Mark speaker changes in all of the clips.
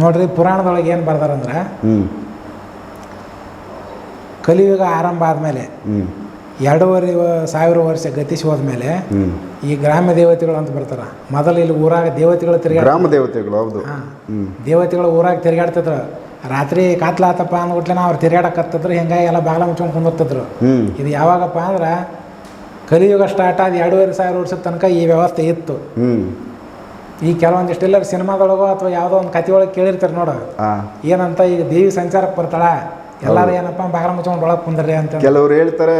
Speaker 1: ನೋಡ್ರಿ ಪುರಾಣದೊಳಗೆ ಏನು ಬರ್ದಾರಂದ್ರೆ ಕಲಿಯುಗ ಆರಂಭ ಆದಮೇಲೆ ಎರಡೂವರೆ ಸಾವಿರ ವರ್ಷ ಗತಿಸಿ ಹೋದ್ಮೇಲೆ ಈ ಗ್ರಾಮ ದೇವತೆಗಳು ಅಂತ ಬರ್ತಾರ. ಮೊದಲು ಇಲ್ಲಿ ಊರಾಗ ದೇವತೆಗಳು ತಿರುಗಾ
Speaker 2: ಗ್ರಾಮ ದೇವತೆಗಳು ಹೌದು.
Speaker 1: ದೇವತೆಗಳು ಊರಾಗ ತಿರುಗಾಡ್ತಿದ್ರು. ರಾತ್ರಿ ಕಾತ್ಲಾತಪ್ಪ ಅಂದ್ಬಿಟ್ಲೆ ಅವ್ರು ತಿರುಗಾಡಕತ್ತಿದ್ರು ಹಿಂಗಾಗಿ ಎಲ್ಲ ಬಾಗಿಲ ಮುಚ್ಕೊಂಡು ಕುಂದಿರ್ತಿದ್ರು. ಇದು ಯಾವಾಗಪ್ಪ ಅಂದ್ರೆ ಕಲಿಯುಗ ಸ್ಟಾರ್ಟ್ ಆದ ಎರಡೂವರೆ ಸಾವಿರ ವರ್ಷದ ತನಕ ಈ ವ್ಯವಸ್ಥೆ ಇತ್ತು. ಈ ಕೆಲವೊಂದಿಷ್ಟು ಎಲ್ಲರೂ ಸಿನಿಮಾದೊಳಗೋ ಅಥವಾ ಯಾವುದೋ ಒಂದು ಕತೆ ಒಳಗೆ ಕೇಳಿರ್ತಾರೆ ನೋಡು. ಏನಂತ ಈಗ ದೇವಿ ಸಂಚಾರಕ್ಕೆ ಬರ್ತಾಳ? ಎಲ್ಲರೂ ಏನಪ್ಪ ಬಾಗಲ ಮುಚ್ಕೊಂಡು ಒಳಗೆ ಕುಂದ್ರಿ ಅಂತ
Speaker 2: ಕೆಲವರು ಹೇಳ್ತಾರೆ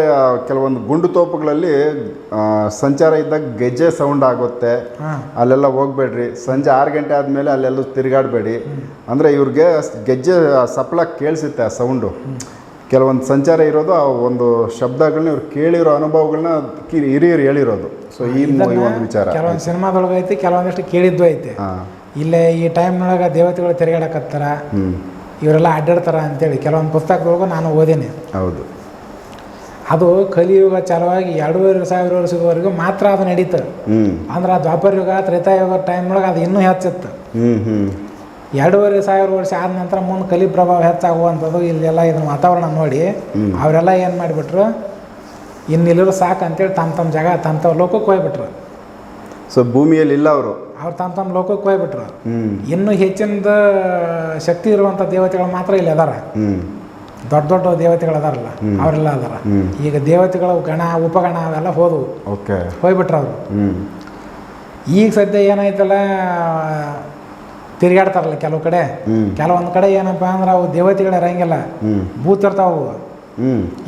Speaker 2: ಕೆಲವೊಂದು ಗುಂಡು ತೋಪುಗಳಲ್ಲಿ ಸಂಚಾರ ಇದ್ದಾಗ ಗೆಜ್ಜೆ ಸೌಂಡ್ ಆಗುತ್ತೆ. ಅಲ್ಲೆಲ್ಲ ಹೋಗ್ಬೇಡ್ರಿ. ಸಂಜೆ ಆರು ಗಂಟೆ ಆದಮೇಲೆ ಅಲ್ಲೆಲ್ಲೂ ತಿರುಗಾಡಬೇಡಿ. ಅಂದರೆ ಇವ್ರಿಗೆ ಗೆಜ್ಜೆ ಸಪ್ಲ ಕೇಳಿಸುತ್ತೆ ಆ ಸೌಂಡು ಕೆಲವೊಂದು ಸಂಚಾರ ಇರೋದು ಆ ಒಂದು ಶಬ್ದಗಳನ್ನ ಇವ್ರು ಕೇಳಿರೋ ಅನುಭವಗಳನ್ನ ಹಿರಿಯರು ಹೇಳಿರೋದು. ಸೊ ಈ ಒಂದು ವಿಚಾರ.
Speaker 1: ಕೆಲವೊಂದು ಸಿನಿಮಾದೊಳಗೆ ಐತಿ ಕೆಲವೊಂದಿಷ್ಟು ಕೇಳಿದ್ದು ಐತಿ. ಇಲ್ಲೇ ಈ ಟೈಮ್ನೊಳಗೆ ದೇವತೆಗಳು ತಿರುಗಾಡಕತ್ತಾರ ಇವರೆಲ್ಲ ಅಡ್ಡಾಡ್ತಾರ ಅಂತೇಳಿ ಕೆಲವೊಂದು ಪುಸ್ತಕದೊಳಗೂ ನಾನು ಓದೇನೆ.
Speaker 2: ಹೌದು.
Speaker 1: ಅದು ಕಲಿಯುಗ ಚಾಲುವಾಗಿ ಎರಡೂವರೆ ಸಾವಿರ ವರ್ಷದವರೆಗೂ ಮಾತ್ರ ಅದು ನಡೀತು.
Speaker 2: ಹ್ಞೂ
Speaker 1: ಅಂದ್ರೆ ಯುಗ ದ್ವಾಪರ ಯುಗ ಟೈಮ್ ಟೈಮ್ನೊಳಗೆ ಅದು ಇನ್ನೂ ಹೆಚ್ಚಿತ್ತು. ಎರಡೂವರೆ ಸಾವಿರ ವರ್ಷ ಆದ ನಂತರ ಮುಂದೆ ಕಲಿ ಪ್ರಭಾವ ಹೆಚ್ಚಾಗುವಂಥದ್ದು ಇಲ್ಲೆಲ್ಲ ಇದನ್ನ ವಾತಾವರಣ ನೋಡಿ ಅವರೆಲ್ಲ ಏನು ಮಾಡಿಬಿಟ್ರು ಇನ್ನಿಲ್ಲರು ಸಾಕು ಅಂತೇಳಿ ತಮ್ಮ ತಮ್ಮ ಜಾಗ ತಮ್ಮ ತಮ್ಮ ಲೋಕಕ್ಕೆ ಹೋಗ್ಬಿಟ್ರು.
Speaker 2: ಸೊ ಭೂಮಿಯಲ್ಲಿ ಇಲ್ಲ ಅವರು.
Speaker 1: ಅವ್ರು ತಮ್ಮ ತಮ್ಮ ಲೋಕಕ್ಕೆ ಹೋಗ್ಬಿಟ್ರು. ಇನ್ನೂ ಹೆಚ್ಚಿನದ ಶಕ್ತಿ ಇರುವಂಥ ದೇವತೆಗಳು ಮಾತ್ರ ಇಲ್ಲಿ ಅದಾರ. ದೊಡ್ಡ ದೊಡ್ಡ ದೇವತೆಗಳು ಅದಾರಲ್ಲ ಅವರೆಲ್ಲ ಅದಾರ. ಈಗ ದೇವತೆಗಳು ಗಣ ಉಪಗಣ ಅವೆಲ್ಲ ಹೋದವು.
Speaker 2: ಓಕೆ.
Speaker 1: ಹೋಗ್ಬಿಟ್ರು ಅವರು. ಈಗ ಸದ್ಯ ಏನಾಯ್ತಲ್ಲ ತಿರುಗಾಡ್ತಾರಲ್ಲ ಕೆಲವು ಕಡೆ. ಕೆಲವೊಂದು ಕಡೆ ಏನಪ್ಪ ಅಂದ್ರೆ ಅವು ದೇವತೆಗಳು ಇರಂಗಿಲ್ಲ. ಭೂತ್ ಇರ್ತಾವು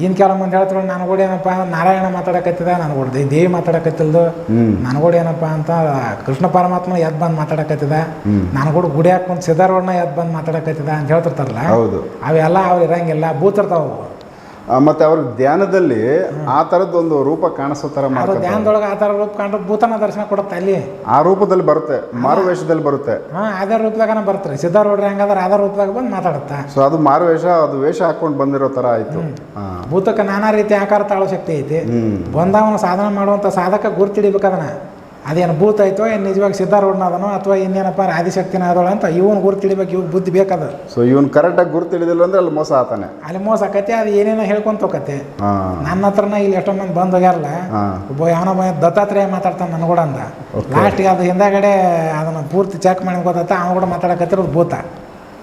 Speaker 1: ಇನ್ನು ಕೆಲವು ಮಂದಿ ಹೇಳ್ತಾರೆ ನಾನು ಕೂಡ ಏನಪ್ಪ ನಾರಾಯಣ ಮಾತಾಡಕತ್ತಿದ ನಾನು ಕೂಡ ದೇವಿ ಮಾತಾಡಕತ್ತಿಲ್ದು.
Speaker 2: ಹ್ಞೂ
Speaker 1: ನಾನು ಕೂಡ ಏನಪ್ಪ ಅಂತ ಕೃಷ್ಣ ಪರಮಾತ್ಮ ಎದ್ ಬಂದು ಮಾತಾಡಕತ್ತಿದ. ಕೂಡ ಗುಡಿ ಹಾಕೊಂಡು ಸಿದ್ಧಾರೂಢನ ಎದ್ ಬಂದು ಮಾತಾಡಕತ್ತಿದ ಅಂತ ಹೇಳ್ತಿರ್ತಾರಲ್ಲ.
Speaker 2: ಹೌದು.
Speaker 1: ಅವೆಲ್ಲ ಅವ್ರು ಇರಂಗಿಲ್ಲ ಭೂತ ಇರ್ತಾವು
Speaker 2: ಆ, ಮತ್ತೆ ಅವ್ರ ಧ್ಯಾನದಲ್ಲಿ ಆ ತರದ ಒಂದು ರೂಪ ಕಾಣಿಸೋ ಥರ ಮಾಡ್ತಾರೆ
Speaker 1: ಧ್ಯಾನದೊಳಗೆ ಆ ಥರ ರೂಪ ಕಂಡ್ರೆ ಭೂತನ ದರ್ಶನ ಕೊಡುತ್ತೆ ಅಲ್ಲಿ.
Speaker 2: ಆ ರೂಪದಲ್ಲಿ ಬರುತ್ತೆ ಮಾರುವೇಷದಲ್ಲಿ ಬರುತ್ತೆ.
Speaker 1: ಹಾಂ ಅದೇ ರೂಪದಾಗನ ಬರ್ತಾರೆ ಸಿದ್ಧಾರೂಢ್ರಿ ಹಂಗಾದ್ರೆ ಅದೇ ರೂಪದಾಗ ಬಂದು ಮಾತಾಡುತ್ತಾ.
Speaker 2: ಸೊ ಅದು ಮಾರುವೇಷ ಅದು ವೇಷ ಹಾಕೊಂಡು ಬಂದಿರೋ ತರ ಆಯಿತು.
Speaker 1: ಭೂತಕ್ಕೆ ನಾನಾ ರೀತಿ ಆಕಾರ ತಾಳೋ ಶಕ್ತಿ ಐತಿ.
Speaker 2: ಬಂದಾವನ
Speaker 1: ಬಂದವನ ಸಾಧನೆ ಮಾಡುವಂಥ ಸಾಧಕ ಗುರ್ತಿಡಿಬೇಕು ಅದನ್ನ. ಅದೇನು ಭೂತ ಆಯ್ತೋ ಏನು ನಿಜವಾಗಿ ಸಿದ್ಧಾರೂಢನ ಅದನೋ ಅಥವಾ ಇನ್ನೇನಪ್ಪ ಆದಿಶಕ್ತಿನ ಅದೋಳ ಅಂತ ಇವನು ಗುರ್ತಿಡಿಬೇಕು ಇವಾಗ ಬುದ್ಧಿ ಬೇಕಾದ.
Speaker 2: ಸೊ ಇವನು ಕರೆಕ್ಟಾಗಿ ಗುರು ತಿಳಿದಿಲ್ಲ ಅಂದ್ರೆ ಅಲ್ಲಿ ಮೋಸ ಆತಾನೆ.
Speaker 1: ಅಲ್ಲಿ ಮೋಸ ಆಕತಿ ಅದು ಏನೇನೋ ಹೇಳ್ಕೊಂತ
Speaker 2: ಹೋಗತ್ತೆ
Speaker 1: ನನ್ನ ಹತ್ರನ ಇಲ್ಲಿ ಎಷ್ಟೋ ಮಂದಿ ಬಂದು ಹೋಗ್ಯಾರಲ್ಲ ಒಬ್ಬ ಯಾವನೋ ಬಂದ ದತ್ತಾತ್ರೇಯ ಮಾತಾಡ್ತಾನೆ ನನ್ನ ಕೂಡ ಅಂದ.
Speaker 2: ಲಾಸ್ಟ್ಗೆ
Speaker 1: ಲಾಸ್ಟಿಗೆ ಅದು ಹಿಂದಾಗಡೆ ಅದನ್ನು ಪೂರ್ತಿ ಚೆಕ್ ಮಾಡಿ ಗೊತ್ತಾತ ಅವನು ಕೂಡ ಮಾತಾಡಕತ್ತಿರೋದು ಭೂತ.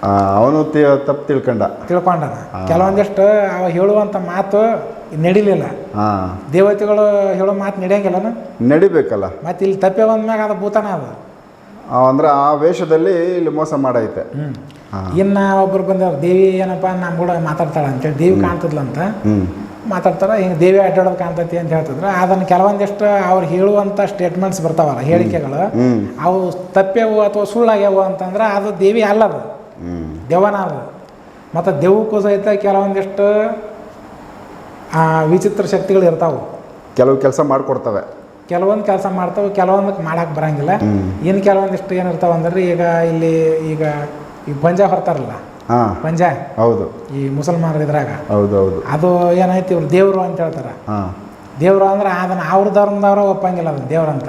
Speaker 2: ಅವನು ತಪ್ಪು ತಿಳ್ಕೊಂಡ.
Speaker 1: ತಿಳ್ಕೊಂಡ ಕೆಲವೊಂದಿಷ್ಟು ಅವ ಹೇಳುವಂಥ ಮಾತು ನಡಿಲಿಲ್ಲ. ದೇವತೆಗಳು ಹೇಳೋ ಮಾತು ನಡೆಯಂಗಿಲ್ಲನ?
Speaker 2: ನಡಿಬೇಕಲ್ಲ.
Speaker 1: ಮತ್ತೆ ಇಲ್ಲಿ ತಪ್ಪೆ ಬಂದ್ಮ್ಯಾಗ ಅದು ಭೂತನ ಅದು.
Speaker 2: ಅಂದ್ರೆ ಆ ವೇಷದಲ್ಲಿ ಇಲ್ಲಿ ಮೋಸ ಮಾಡೈತೆ.
Speaker 1: ಇನ್ನ ಒಬ್ರು ಬಂದವ್ರು ದೇವಿ ಏನಪ್ಪ ನಮ್ಮ ಕೂಡ ಮಾತಾಡ್ತಾಳೆ ಅಂತೇಳಿ ದೇವಿ ಕಾಣ್ತದ್ಲಂತ.
Speaker 2: ಅಂತ
Speaker 1: ಮಾತಾಡ್ತಾರೆ ಹಿಂಗೆ ದೇವಿ ಅಡ್ಡಾಡೋದು ಕಾಣ್ತೈತಿ ಅಂತ ಹೇಳ್ತಿದ್ರು. ಅದನ್ನ ಕೆಲವೊಂದಿಷ್ಟು ಅವ್ರು ಹೇಳುವಂಥ ಸ್ಟೇಟ್ಮೆಂಟ್ಸ್ ಬರ್ತಾವಲ್ಲ ಹೇಳಿಕೆಗಳು. ಅವು ತಪ್ಪೆವು ಅಥವಾ ಸುಳ್ಳಾಗ್ಯಾವು ಅಂತಂದ್ರೆ ಅದು ದೇವಿ ಅಲ್ಲದು. ದೆವ್ವನ ಅದು. ಮತ್ತು ದೆವ್ವಕ್ಕೂ ಸಹಿತ ಕೆಲವೊಂದಿಷ್ಟು ಆ, ವಿಚಿತ್ರ ಶಕ್ತಿಗಳು ಇರ್ತಾವೆ.
Speaker 2: ಕೆಲವು ಕೆಲಸ ಮಾಡಿಕೊಡ್ತವೆ.
Speaker 1: ಕೆಲವೊಂದು ಕೆಲಸ ಮಾಡ್ತಾವೆ ಕೆಲವೊಂದಕ್ಕೆ ಮಾಡಕ್ಕೆ ಬರಂಗಿಲ್ಲ. ಇನ್ನು ಕೆಲವೊಂದಿಷ್ಟು ಏನಿರ್ತಾವೆ ಅಂದ್ರೆ ಈಗ ಇಲ್ಲಿ ಈಗ ಈ ಪಂಜ ಹೊರ್ತಾರಲ್ಲ? ಪಂಜಾ
Speaker 2: ಹೌದು.
Speaker 1: ಈ ಮುಸಲ್ಮಾನರು ಇದ್ರಾಗ.
Speaker 2: ಹೌದು ಹೌದು
Speaker 1: ಅದು ಏನೈತಿ ಇವ್ರು ದೇವರು ಅಂತ ಹೇಳ್ತಾರೆ. ದೇವರು ಅಂದ್ರೆ ಅದನ್ನು ಅವ್ರ ಧರ್ಮದವ್ರ ಒಪ್ಪಂಗಿಲ್ಲ ಅದನ್ನ ದೇವ್ರಂತ.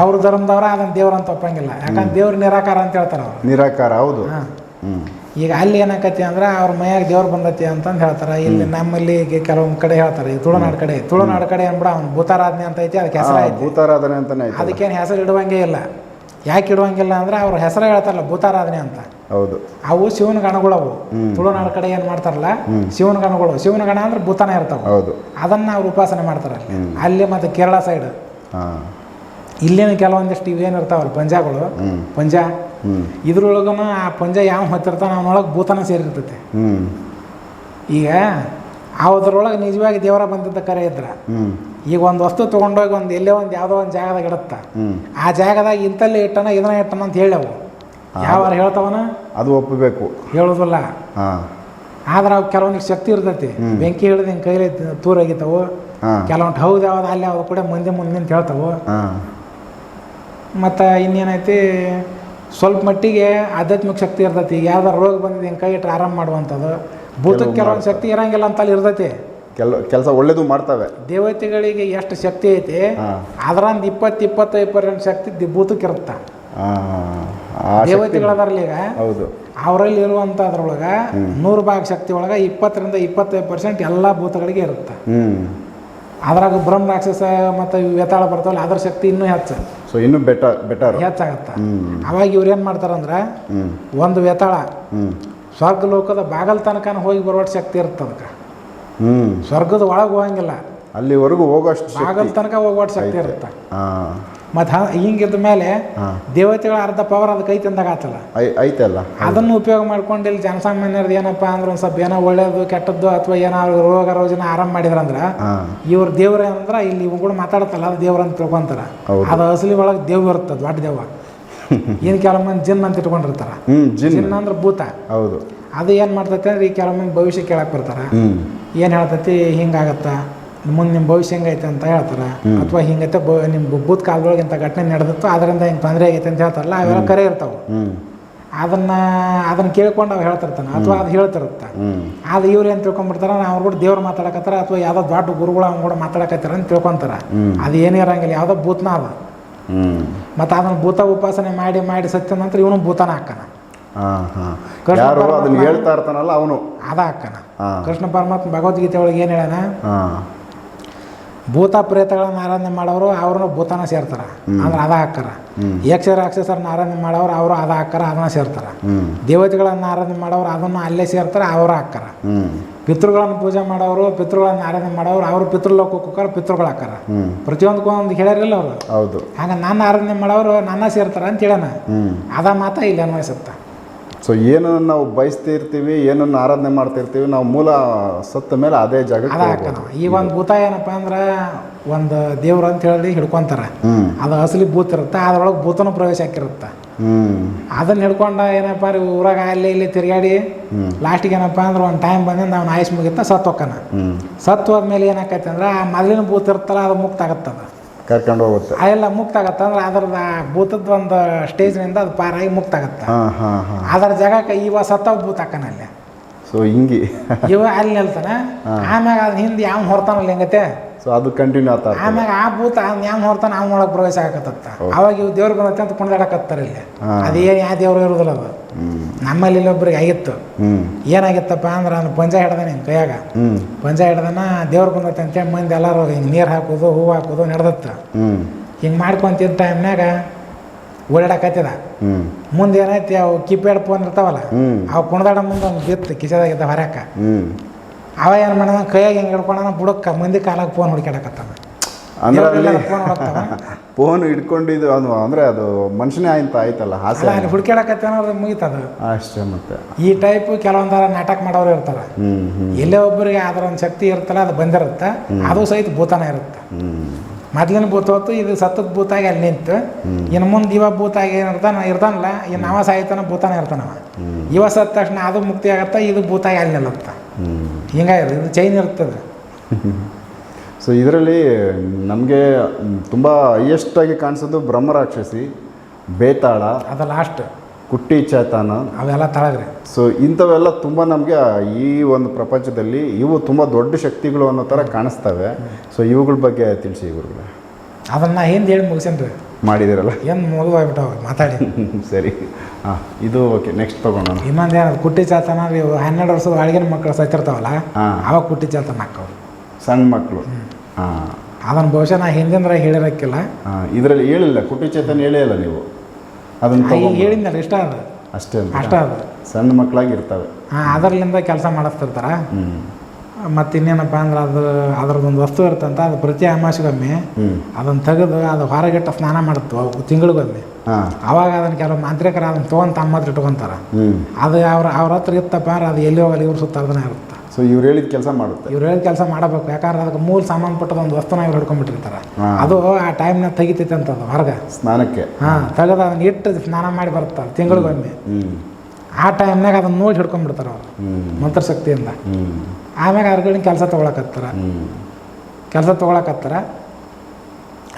Speaker 1: ಅವ್ರ ಧರ್ಮದವ್ರ ಅದನ್ನ ದೇವ್ರಂತ ಒಪ್ಪಂಗಿಲ್ಲ. ಯಾಕಂದ್ರೆ ದೇವ್ರ ನಿರಾಕಾರ ಅಂತ ಹೇಳ್ತಾರೆ ಅವ್ರು.
Speaker 2: ನಿರಾಕಾರ ಹೌದು.
Speaker 1: ಈಗ ಅಲ್ಲಿ ಏನಾಕತಿ ಅಂದ್ರೆ ಅವ್ರ ಮೈಯಾಗ ದೇವ್ರು ಬಂದತಿ ಅಂತಂದು ಹೇಳ್ತಾರೆ. ಇಲ್ಲಿ ನಮ್ಮಲ್ಲಿ ಕೆಲವೊಂದು ಕಡೆ ಹೇಳ್ತಾರೆ. ಈ ತುಳುನಾಡು ಕಡೆ ತುಳುನಾಡು ಕಡೆ ಅಂದ್ಬಿಡ ಅವ್ನ ಭೂತಾರಾಧನೆ ಅಂತ ಐತಿ ಅದಕ್ಕೆ ಹೆಸರು ಐತಿ.
Speaker 2: ಭೂತಾರಾಧನೆ ಅಂತಾನೆ ಐತೆ.
Speaker 1: ಅದಕ್ಕೇನು ಹೆಸರು ಇಡುವಂಗೆ ಇಲ್ಲ. ಯಾಕೆ ಇಡುವಂಗಿಲ್ಲ ಅಂದ್ರೆ ಅವ್ರ ಹೆಸರು ಹೇಳ್ತಾರಲ್ಲ ಭೂತಾರಾಧನೆ ಅಂತ.
Speaker 2: ಹೌದು.
Speaker 1: ಅವು ಶಿವನ ಗಣಗಳವು. ತುಳುನಾಡು ಕಡೆ ಏನು ಮಾಡ್ತಾರಲ್ಲ ಶಿವನ ಗಣಗಳು. ಶಿವನ ಗಣ ಅಂದ್ರೆ ಭೂತಾನ ಇರ್ತಾವೆ.
Speaker 2: ಹೌದು.
Speaker 1: ಅದನ್ನ ಅವ್ರು ಉಪಾಸನೆ ಮಾಡ್ತಾರೆ ಅಲ್ಲಿ. ಮತ್ತೆ ಕೇರಳ ಸೈಡ್
Speaker 2: ಹಾಂ.
Speaker 1: ಇಲ್ಲಿನ ಕೆಲವೊಂದಿಷ್ಟು ಇವೇನು ಇರ್ತಾವಲ್ಲ ಪಂಜಾಗಳು? ಪಂಜ? ಇದ್ರೊಳಗನ ಆ ಪಂಜ ಯಾವ ಹೊತ್ತಿರ್ತಾನೆ ಅವನೊಳಗೆ ಭೂತನ ಸೇರಿರ್ತೈತೆ. ಈಗ ಅವದ್ರೊಳಗೆ ನಿಜವಾಗಿ ದೇವರ ಬಂದಿದ್ದ ಕರೆ ಇದ್ರ. ಈಗ ಒಂದು ವಸ್ತು ತಗೊಂಡೋಗಿ ಒಂದು ಎಲ್ಲೇ ಒಂದು ಯಾವುದೋ ಒಂದು ಜಾಗದಾಗ ಇಡತ್ತ. ಆ ಜಾಗದಾಗ ಇಂತಲ್ಲಿ ಇಟ್ಟನ ಇದನ್ನ ಇಟ್ಟನ ಅಂತ ಹೇಳವು. ಯಾವಾರ ಹೇಳ್ತಾವನ?
Speaker 2: ಅದು ಒಪ್ಪಬೇಕು.
Speaker 1: ಹೇಳೋದಿಲ್ಲ. ಆದ್ರೆ ಅವು ಕೆಲವೊಂದಿಗೆ ಶಕ್ತಿ ಇರ್ತೈತಿ. ಬೆಂಕಿ ಹೇಳಿದ ಹಿಂಗೆ ಕೈಲಿ ತೂರ
Speaker 2: ಆಗಿತ್ತವು
Speaker 1: ಕೆಲವೊಂದು ಹೌದು ಯಾವ್ದು ಅಲ್ಲಿ ಯಾವ್ದು ಕೂಡ ಮುಂದೆ ಮುಂದೆ ನಿಂತು ಹೇಳ್ತಾವು. ಮತ್ತು ಇನ್ನೇನೈತಿ ಸ್ವಲ್ಪ ಮಟ್ಟಿಗೆ ಆಧ್ಯಾತ್ಮಿಕ ಶಕ್ತಿ ಇರ್ತೈತಿ. ಈಗ ಯಾವ್ದಾರು ರೋಗ ಬಂದಿದೆ ಹಿಂಗೆ ಕೈ ಇಟ್ಟು ಆರಾಮ ಮಾಡುವಂಥದ್ದು. ಭೂತಕ್ಕೆ
Speaker 2: ಕೆಲವು
Speaker 1: ಕೆಲವೊಂದು ಶಕ್ತಿ ಇರಂಗಿಲ್ಲ ಅಂತ ಅಲ್ಲಿ ಇರ್ತೈತಿ.
Speaker 2: ಕೆಲ ಕೆಲಸ ಒಳ್ಳೇದು ಮಾಡ್ತವೆ.
Speaker 1: ದೇವತೆಗಳಿಗೆ ಎಷ್ಟು ಶಕ್ತಿ ಐತಿ ಅದರಂದು ಇಪ್ಪತ್ತು ಇಪ್ಪತ್ತೈದು ಪರ್ಸೆಂಟ್ ಶಕ್ತಿ ಭೂತಕ್ಕೆ ಇರುತ್ತೆ. ದೇವತೆಗಳದಾರಲ್ಲ ಈಗ
Speaker 2: ಹೌದು.
Speaker 1: ಅವರಲ್ಲಿ ಇರುವಂಥದ್ರೊಳಗೆ ನೂರು ಭಾಗ ಶಕ್ತಿ ಒಳಗೆ ಇಪ್ಪತ್ತರಿಂದ ಇಪ್ಪತ್ತೈದು ಪರ್ಸೆಂಟ್ ಎಲ್ಲ ಭೂತಗಳಿಗೆ ಇರುತ್ತೆ. ಅದ್ರಾಗ ಬ್ರಹ್ಮ ರಾಕ್ಷಸ ಮತ್ತು ವ್ಯತಾಳ ಬರ್ತಾವಲ್ಲ ಅದ್ರ ಶಕ್ತಿ ಇನ್ನೂ ಹೆಚ್ಚು.
Speaker 2: ಸೊ ಇನ್ನೂ ಬೆಟರ್ ಬೆಟರ್
Speaker 1: ಹೆಚ್ಚಾಗತ್ತೆ? ಅವಾಗ ಇವ್ರು ಏನು ಮಾಡ್ತಾರಂದ್ರೆ ಒಂದು
Speaker 2: ವ್ಯತಾಳ
Speaker 1: ಸ್ವರ್ಗ ಲೋಕದ ಬಾಗಲ್ ತನಕ ಹೋಗಿ ಬರುವ ಶಕ್ತಿ ಇರುತ್ತೆ ಅದಕ್ಕೆ ಸ್ವರ್ಗದ ಒಳಗೆ ಹೋಗಂಗಿಲ್ಲ.
Speaker 2: ಅಲ್ಲಿವರೆಗೂ ಹೋಗೋಷ್ಟು
Speaker 1: ಬಾಗಲ್ ತನಕ ಹೋಗುವ ಶಕ್ತಿ ಇರುತ್ತೆ. ಮತ್ತು ಹಿಂಗಿದ್ದ ಮೇಲೆ ದೇವತೆಗಳ ಅರ್ಧ ಪವರ್ ಅದಕ್ಕೆ ಕೈ ತಿಂದಾಗ ಆತಲ್ಲ.
Speaker 2: ಐತಲ್ಲ.
Speaker 1: ಅದನ್ನು ಉಪಯೋಗ ಮಾಡ್ಕೊಂಡು ಇಲ್ಲಿ ಜನಸಾಮಾನ್ಯರದ್ದು ಏನಪ್ಪ ಅಂದ್ರೆ ಒಂದು ಸ್ವಲ್ಪ ಏನೋ ಒಳ್ಳೇದು ಕೆಟ್ಟದ್ದು ಅಥವಾ ಏನಾದ್ರು ರೋಗ ರೋಜನ ಆರಾಮ ಮಾಡಿದ್ರಂದ್ರೆ ಇವ್ರ ದೇವ್ರ ಅಂದ್ರೆ ಇಲ್ಲಿ ಇವ್ ಕೂಡ ಮಾತಾಡತ್ತಲ್ಲ ಅದು ದೇವ್ರ ಅಂತ ತಿಳ್ಕೊಂತಾರ. ಅದು ಅಸಲಿ ಒಳಗೆ ದೇವ್ ಇರುತ್ತೆ ದೊಡ್ಡ ದೇವ ಏನು ಕೆಲವು ಮಂದಿ ಜಿನ್ ಅಂತ ಇಟ್ಕೊಂಡಿರ್ತಾರ.
Speaker 2: ಜಿನ್.
Speaker 1: ಅಂದ್ರೆ ಭೂತ.
Speaker 2: ಹೌದು.
Speaker 1: ಅದು ಏನು ಮಾಡ್ತೈತೆ ಅಂದ್ರೆ ಈ ಕೆಲವು ಮಂದಿ ಭವಿಷ್ಯ ಕೇಳಕ್ಕೆ ಬರ್ತಾರ. ಏನು ಹೇಳ್ತೈತಿ ಹಿಂಗಾಗತ್ತ ಮುಂದೆ ನಿಮ್ಮ ಭವಿಷ್ಯ ಹೆಂಗೈತೆ ಅಂತ ಹೇಳ್ತಾರೆ. ಅಥವಾ ಹಿಂಗೈತೆ ಬ ನಿಮ್ಮ ಭೂತ್ ಕಾಲದೊಳಗೆ ಇಂಥ ಘಟನೆ ನಡೆದಿತ್ತು ಅದರಿಂದ ಹಿಂಗೆ ತೊಂದರೆ ಆಗೈತೆ ಅಂತ ಹೇಳ್ತಾರಲ್ಲ ಅವೆಲ್ಲ ಕರೆ ಇರ್ತಾವೆ. ಅದನ್ನು ಅದನ್ನ ಕೇಳ್ಕೊಂಡು ಅವು ಹೇಳ್ತಿರ್ತಾನೆ ಅಥವಾ ಅದು ಹೇಳ್ತಿರುತ್ತೆ. ಅದು ಇವ್ರು ಏನು ತಿಳ್ಕೊಂಬಿಡ್ತಾರ ಅವ್ರು ಕೂಡ ದೇವ್ರು ಮಾತಾಡಕತ್ತಾರ ಅಥವಾ ಯಾವುದೋ ದೊಡ್ಡ ಗುರುಗಳು ಅವ್ನು ಕೂಡ ಮಾತಾಡಕತ್ತಾರ ಅಂತ ತಿಳ್ಕೊಂತಾರ. ಅದು ಏನೇ ಇರಂಗಿಲ್ಲ ಯಾವುದೋ ಭೂತನ ಅದ. ಮತ್ತು ಅದನ್ನ ಭೂತ ಉಪಾಸನೆ ಮಾಡಿ ಮಾಡಿ ಸತ್ಯ ನಂತರ ಇವನು ಭೂತನ ಹಾಕನ. ಕೃಷ್ಣ
Speaker 2: ಹೇಳ್ತಾ ಇರ್ತಾನಲ್ಲ ಅವನು.
Speaker 1: ಅದ ಹಾಕನ. ಕೃಷ್ಣ ಪರಮಾತ್ಮ ಭಗವದ್ಗೀತೆ ಒಳಗೆ ಏನು
Speaker 2: ಹೇಳೋಣ
Speaker 1: ಭೂತ ಪ್ರೇತಗಳನ್ನ ಆರಾಧನೆ ಮಾಡೋರು ಅವ್ರನ್ನ ಭೂತನ ಸೇರ್ತಾರ. ಅಂದ್ರೆ ಅದ ಹಾಕಾರ
Speaker 2: ಯಕ್ಷರ
Speaker 1: ಯಕ್ಷ ರಾಕ್ಷಸರನ್ನ ಆರಾಧನೆ ಮಾಡೋರು ಅವರು ಅದ ಹಾಕಾರ ಅದನ್ನ ಸೇರ್ತಾರ. ದೇವತೆಗಳನ್ನ ಆರಾಧನೆ ಮಾಡೋರು ಅದನ್ನ ಅಲ್ಲೇ ಸೇರ್ತಾರೆ ಅವರು
Speaker 2: ಹಾಕಾರ
Speaker 1: ಪಿತೃಗಳನ್ನು ಪೂಜೆ ಮಾಡೋರು ಪಿತೃಗಳನ್ನು ಆರಾಧನೆ ಮಾಡೋರು ಅವರು ಪಿತೃಲೋಕಕ್ಕೆ ಹೋಗ್ಕಾರ ಪಿತೃಗಳು ಹಾಕಾರ ಪ್ರತಿಯೊಂದಕ್ಕೂ ಒಂದು ಹೇಳಿರಲಿಲ್ಲ ಅವರು.
Speaker 2: ಹೌದು.
Speaker 1: ಹಂಗ ನಾನು ಆರಾಧನೆ ಮಾಡೋರು ನನ್ನ ಸೇರ್ತಾರ ಅಂತ
Speaker 2: ಹೇಳೋಣ
Speaker 1: ಅದ ಮಾತ ಇಲ್ಲಿ ಅನ್ವಯಿಸುತ್ತ
Speaker 2: ಸೊ ಏನನ್ನು ನಾವು ಬಯಸ್ತಾ ಇರ್ತೀವಿ ಏನನ್ನು ಆರಾಧನೆ ಮಾಡ್ತಾ ಇರ್ತೀವಿ ನಾವು ಮೂಲ ಸತ್ತ ಮೇಲೆ ಅದೇ ಜಾಗ
Speaker 1: ಈ. ಒಂದು ಭೂತ ಏನಪ್ಪ ಅಂದ್ರೆ ಒಂದು ದೇವ್ರ ಅಂತ ಹೇಳಿ ಹಿಡ್ಕೊಂತಾರೆ. ಅದು ಅಸಲಿ ಭೂತ ಇರುತ್ತೆ ಅದ್ರೊಳಗೆ ಭೂತನ ಪ್ರವೇಶ ಹಾಕಿರುತ್ತೆ. ಅದನ್ನ ಹಿಡ್ಕೊಂಡ ಏನಪ್ಪ ರೀ ಊರಾಗ ಅಲ್ಲಿ ಇಲ್ಲಿ ತಿರುಗಾಡಿ ಲಾಸ್ಟಿಗೆ ಏನಪ್ಪ ಅಂದ್ರೆ ಒಂದು ಟೈಮ್ ಬಂದಿಂದ ನಾವು ಆಯುಷ್ ಮುಗಿತ ಸತ್ತು
Speaker 2: ಹೋಗ್ಕನ
Speaker 1: ಸತ್ತು ಹೋದ್ಮೇಲೆ ಏನಾಕೈತೆ ಅಂದ್ರೆ ಆ ಮೊದಲಿನ ಭೂತ ಇರುತ್ತಲ್ಲ ಅದು ಮುಕ್ತ ಆಗತ್ತದ.
Speaker 2: ಕರ್ಕೊಂಡು ಹೋಗುತ್ತೆ.
Speaker 1: ಅದೆಲ್ಲ ಮುಕ್ತ ಆಗತ್ತೆ ಅಂದ್ರೆ ಅದ್ರದ್ದು ಆ ಭೂತದ ಒಂದು ಸ್ಟೇಜ್ನಿಂದ ಅದು ಪಾರಾಗಿ ಮುಕ್ತ ಆಗತ್ತೆ
Speaker 2: ಹಾಂ ಹಾಂ ಹಾಂ.
Speaker 1: ಅದರ ಜಾಗಕ್ಕೆ ಇವ ಸತ್ತ ಭೂತ ಅಲ್ಲಿ.
Speaker 2: ಸೊ ಹಿಂಗಿ.
Speaker 1: ಇವ ಅಲ್ಲಿ ನಿಲ್ತಾನ. ಆಮ್ಯಾಗ ಅದ್ ಹಿಂದೆ ಯಾವ ಹೊರ್ತಾನಲ್ಲ ಹೆಂಗತೆ?
Speaker 2: ಸೊ ಅದು ಕಂಟಿನ್ಯೂ ಆತ
Speaker 1: ಆಮ್ಯಾಗ ಆ ಭೂತ ಯಾವ ಹೊರ್ತಾನ ಅವ್ನ ಒಳಗೆ ಪ್ರವೇಶ ಆಗತ್ತ ಅವಾಗ ಇವ್ ದೇವ್ರ ಬಂದತ್ತೆ ಅಂತ ಕುಣಿದಾಡಕತ್ತಾರ ಇಲ್ಲಿ.
Speaker 2: ಅದೇ
Speaker 1: ಅದೇನು ಯಾವ ದೇವ್ರು ಇರೋದಿಲ್ಲ ಅದು. ನಮ್ಮಲ್ಲಿ ಇಲ್ಲೊಬ್ರಿಗೆ ಆಗಿತ್ತು ಏನಾಗಿತ್ತಪ್ಪ ಅಂದ್ರೆ ಅವ್ನು ಪಂಜ ಹಿಡ್ದಾನೆ ಹಿಂಗೆ ಕೈಯಾಗ. ಪಂಜ ಹಿಡ್ದಾನ ದೇವ್ರು ಬಂದತ್ತೆ ಅಂತೇಳಿ ಮಂದಿ ಎಲ್ಲರೂ ಹಿಂಗೆ ನೀರು ಹಾಕೋದು ಹೂ ಹಾಕೋದು ನಡೆದತ್ತ. ಹಿಂಗೆ ಮಾಡ್ಕೊಂತಿದ್ದ ಟೈಮ್ನಾಗ ಓಡಾಡಕತ್ತಿದ. ಮುಂದೆ ಏನೈತಿ ಅವು ಕೀಪ್ಯಾಡ್ ಫೋನ್ ಇರ್ತಾವಲ್ಲ ಅವು ಕುಣದಾಡ ಮುಂದೆ ಅವ್ನು ಬಿತ್ತು ಕಿಸದಾಗಿದ್ದ ಹೊರಕ ಅವ ಏನು ಮಾಡ್ದ ಕೈಯಾಗ ಹಿಂಗೆ ಹಿಡ್ಕೊಂಡ ಬುಡಕ್ಕ ಮಂದಿ ಕಾಲಾಗ ಫೋನ್ ಹುಡುಕಾಡಕತ್ತಾನ
Speaker 2: ಅಂದ್ರೆ ಅಲ್ಲಿ
Speaker 1: ಫೋನ್
Speaker 2: ಇಟ್ಕೊಂಡಿದ್ದು ಹಿಡ್ಕೊಂಡಿದ್ದು ಅದು ಅಂದರೆ ಅದು ಮನುಷ್ಯನೇ ಆಯ್ತು ಆಯ್ತಲ್ಲ ಹಾಸ್ಯ
Speaker 1: ಅಲ್ಲ ಹುಡುಕಾಡಕತ್ತಾನ ಅದು ಮುಗಿತದ.
Speaker 2: ಅಷ್ಟೇ ಮತ್ತೆ.
Speaker 1: ಈ ಟೈಪ್ ಕೆಲವೊಂದರ ನಾಟಕ ಮಾಡೋರು ಇರ್ತಾರೆ. ಎಲ್ಲೇ ಒಬ್ಬರಿಗೆ ಅದರ ಒಂದು ಶಕ್ತಿ ಇರ್ತಲ್ಲ ಅದು ಬಂದಿರುತ್ತೆ. ಅದು ಸಹಿತ ಭೂತನ ಇರುತ್ತೆ. ಮೊದ್ಲಿನ ಭೂತ ಹೊತ್ತು ಇದು ಸತ್ತದ ಭೂತಾಗಿ ಅಲ್ಲಿ ನಿಂತು ಇನ್ನು ಮುಂದೆ ಇವ ಭೂತಾಗಿ ಏನಿರ್ತಾನ ಇರ್ತಾನಲ್ಲ ಇನ್ನು ಅವ ಸಾಯ್ತಾನ ಭೂತಾನ ಇರ್ತಾನವ ಇವ ಸತ್ತ ತಕ್ಷಣ ಅದು ಮುಕ್ತಿ ಆಗತ್ತ ಇದು ಭೂತಾಗಿ ಅಲ್ಲಿ ನಿಲ್ಲತ್ತ.
Speaker 2: ಹಿಂಗಾಗಿ
Speaker 1: ಹಿಂಗಾಗಿರೋದು ಇದು ಚೈನ್ ಇರ್ತದೆ.
Speaker 2: ಸೊ ಇದರಲ್ಲಿ ನಮಗೆ ತುಂಬ ಹೈಯೆಸ್ಟಾಗಿ ಕಾಣಿಸೋದು ಬ್ರಹ್ಮರಾಕ್ಷಸಿ ಬೇತಾಳ
Speaker 1: ಅದು ಲಾಸ್ಟ್
Speaker 2: ಕುಟ್ಟಿ ಚೇತನ.
Speaker 1: ಅವೆಲ್ಲ ತಳಗ್ರಿ.
Speaker 2: ಸೊ ಇಂಥವೆಲ್ಲ ತುಂಬ ನಮಗೆ ಈ ಒಂದು ಪ್ರಪಂಚದಲ್ಲಿ ಇವು ತುಂಬ ದೊಡ್ಡ ಶಕ್ತಿಗಳು ಅನ್ನೋ ಥರ ಕಾಣಿಸ್ತವೆ. ಸೊ ಇವುಗಳ ಬಗ್ಗೆ ತಿಳಿಸಿ ಇವ್ರಿಗೆ
Speaker 1: ಅದನ್ನ ಏನು ಹೇಳಿ ಮುಗಿಸೇನ್ರಿ.
Speaker 2: ಮಾಡಿದಿರಲ್ಲ
Speaker 1: ಏನು ಮುಗಿದೋಗ್ಬಿಟ್ಟವ ಮಾತಾಡಿ.
Speaker 2: ಸರಿ. ಹಾಂ ಇದು ಓಕೆ ನೆಕ್ಸ್ಟ್ ತೊಗೊಂಡು
Speaker 1: ಇನ್ನೊಂದು ಏನದು ಕುಟ್ಟಿ ಚಾತನ ಇವು ಹನ್ನೆರಡು ವರ್ಷದ ಒಳಗಿನ ಮಕ್ಕಳು ಸತ್ತಿರ್ತಾವಲ್ಲ
Speaker 2: ಹಾಂ.
Speaker 1: ಅವಾಗ ಕುಟ್ಟಿ ಚಾತನ ಹಾಕವ್ರು.
Speaker 2: ಸಣ್ಣ ಮಕ್ಕಳು
Speaker 1: ಅದನ್ನು ಬಹುಶಃ ನಾ ಹಿಂದಿನ ಹೇಳಿರಕ್ಕಿಲ್ಲ.
Speaker 2: ಇದರಲ್ಲಿ ಹೇಳಿಲ್ಲ ಕುಟಿ ಚೇತನ ಹೇಳೇ ಇಲ್ಲ ನೀವು. ಅದನ್ನು
Speaker 1: ಹೇಳಿದ್ನಲ್ಲ ಇಷ್ಟ ಅದ?
Speaker 2: ಅಷ್ಟೇ
Speaker 1: ಅಷ್ಟ ಅದ.
Speaker 2: ಸಣ್ಣ ಮಕ್ಕಳಾಗಿ ಇರ್ತವೆ.
Speaker 1: ಹಾಂ ಅದರಲ್ಲಿಂದ ಕೆಲಸ ಮಾಡಿಸ್ತಿರ್ತಾರ? ಮತ್ತೆ ಇನ್ನೇನಪ್ಪ ಅಂದ್ರೆ ಅದು ಅದ್ರದ್ದೊಂದು ವಸ್ತು ಇರ್ತಂತ ಅದು ಪ್ರತಿ ಅಮಾಸಿಗೊಮ್ಮೆ ಅದನ್ನು ತೆಗೆದು ಅದು ಹೊರಗಿಟ್ಟು ಸ್ನಾನ ಮಾಡುತ್ತವು ತಿಂಗಳಿಗೊಮ್ಮೆ. ಅವಾಗ ಅದನ್ನು ಕೆಲವು ಮಾಂತ್ರಿಕರು ಅದನ್ನು ತೊಗೊಂಡು ತಮ್ಮ ಹತ್ರ ಇಟ್ಕೊಂತಾರ. ಅದು ಅವ್ರ ಅವ್ರ ಹತ್ರ ಇತ್ತಪ್ಪ ಅಂದ್ರೆ ಅದು ಎಲ್ಲಿ ಹೋಗಲಿ ಇವ್ರ ಸುತ್ತಾರ್ದನೇ ಇರುತ್ತೆ.
Speaker 2: ಸೊ ಇವ್ರು ಹೇಳಿದ ಕೆಲಸ ಮಾಡುತ್ತೆ.
Speaker 1: ಇವ್ರು ಹೇಳಿದ ಕೆಲಸ ಮಾಡಬೇಕು. ಯಾಕಂದ್ರೆ ಅದಕ್ಕೆ ಮೂಲ ಪಟ್ಟದ ಒಂದು ವಸ್ತುನ ಇವ್ರು ಹಿಡ್ಕೊಂಡ್ಬಿಟ್ಟಿರ್ತಾರೆ. ಅದು ಆ ಟೈಮ್ನಾಗ ತೆಗಿತೈತೆ ಅಂತ ಅದು ಹೊರಗೆ.
Speaker 2: ಸ್ನಾನಕ್ಕೆ.
Speaker 1: ಹಾಂ ತೆಗೆದು ಅದನ್ನ ಇಟ್ಟು ಸ್ನಾನ ಮಾಡಿ ಬರ್ತಾರೆ ತಿಂಗಳಿಗೊಮ್ಮೆ. ಆ ಟೈಮ್ನಾಗ ಅದನ್ನ ನೋಡಿ ಹಿಡ್ಕೊಂಡ್ಬಿಡ್ತಾರೆ ಅವ್ರು ಮಂತ್ರಶಕ್ತಿಯಿಂದ. ಆಮ್ಯಾಗ ಅರ್ಗಳಿನ ಕೆಲಸ ತೊಗೊಳಕತ್ತಾರ. ಕೆಲಸ ತೊಗೊಳಕತ್ತಾರ.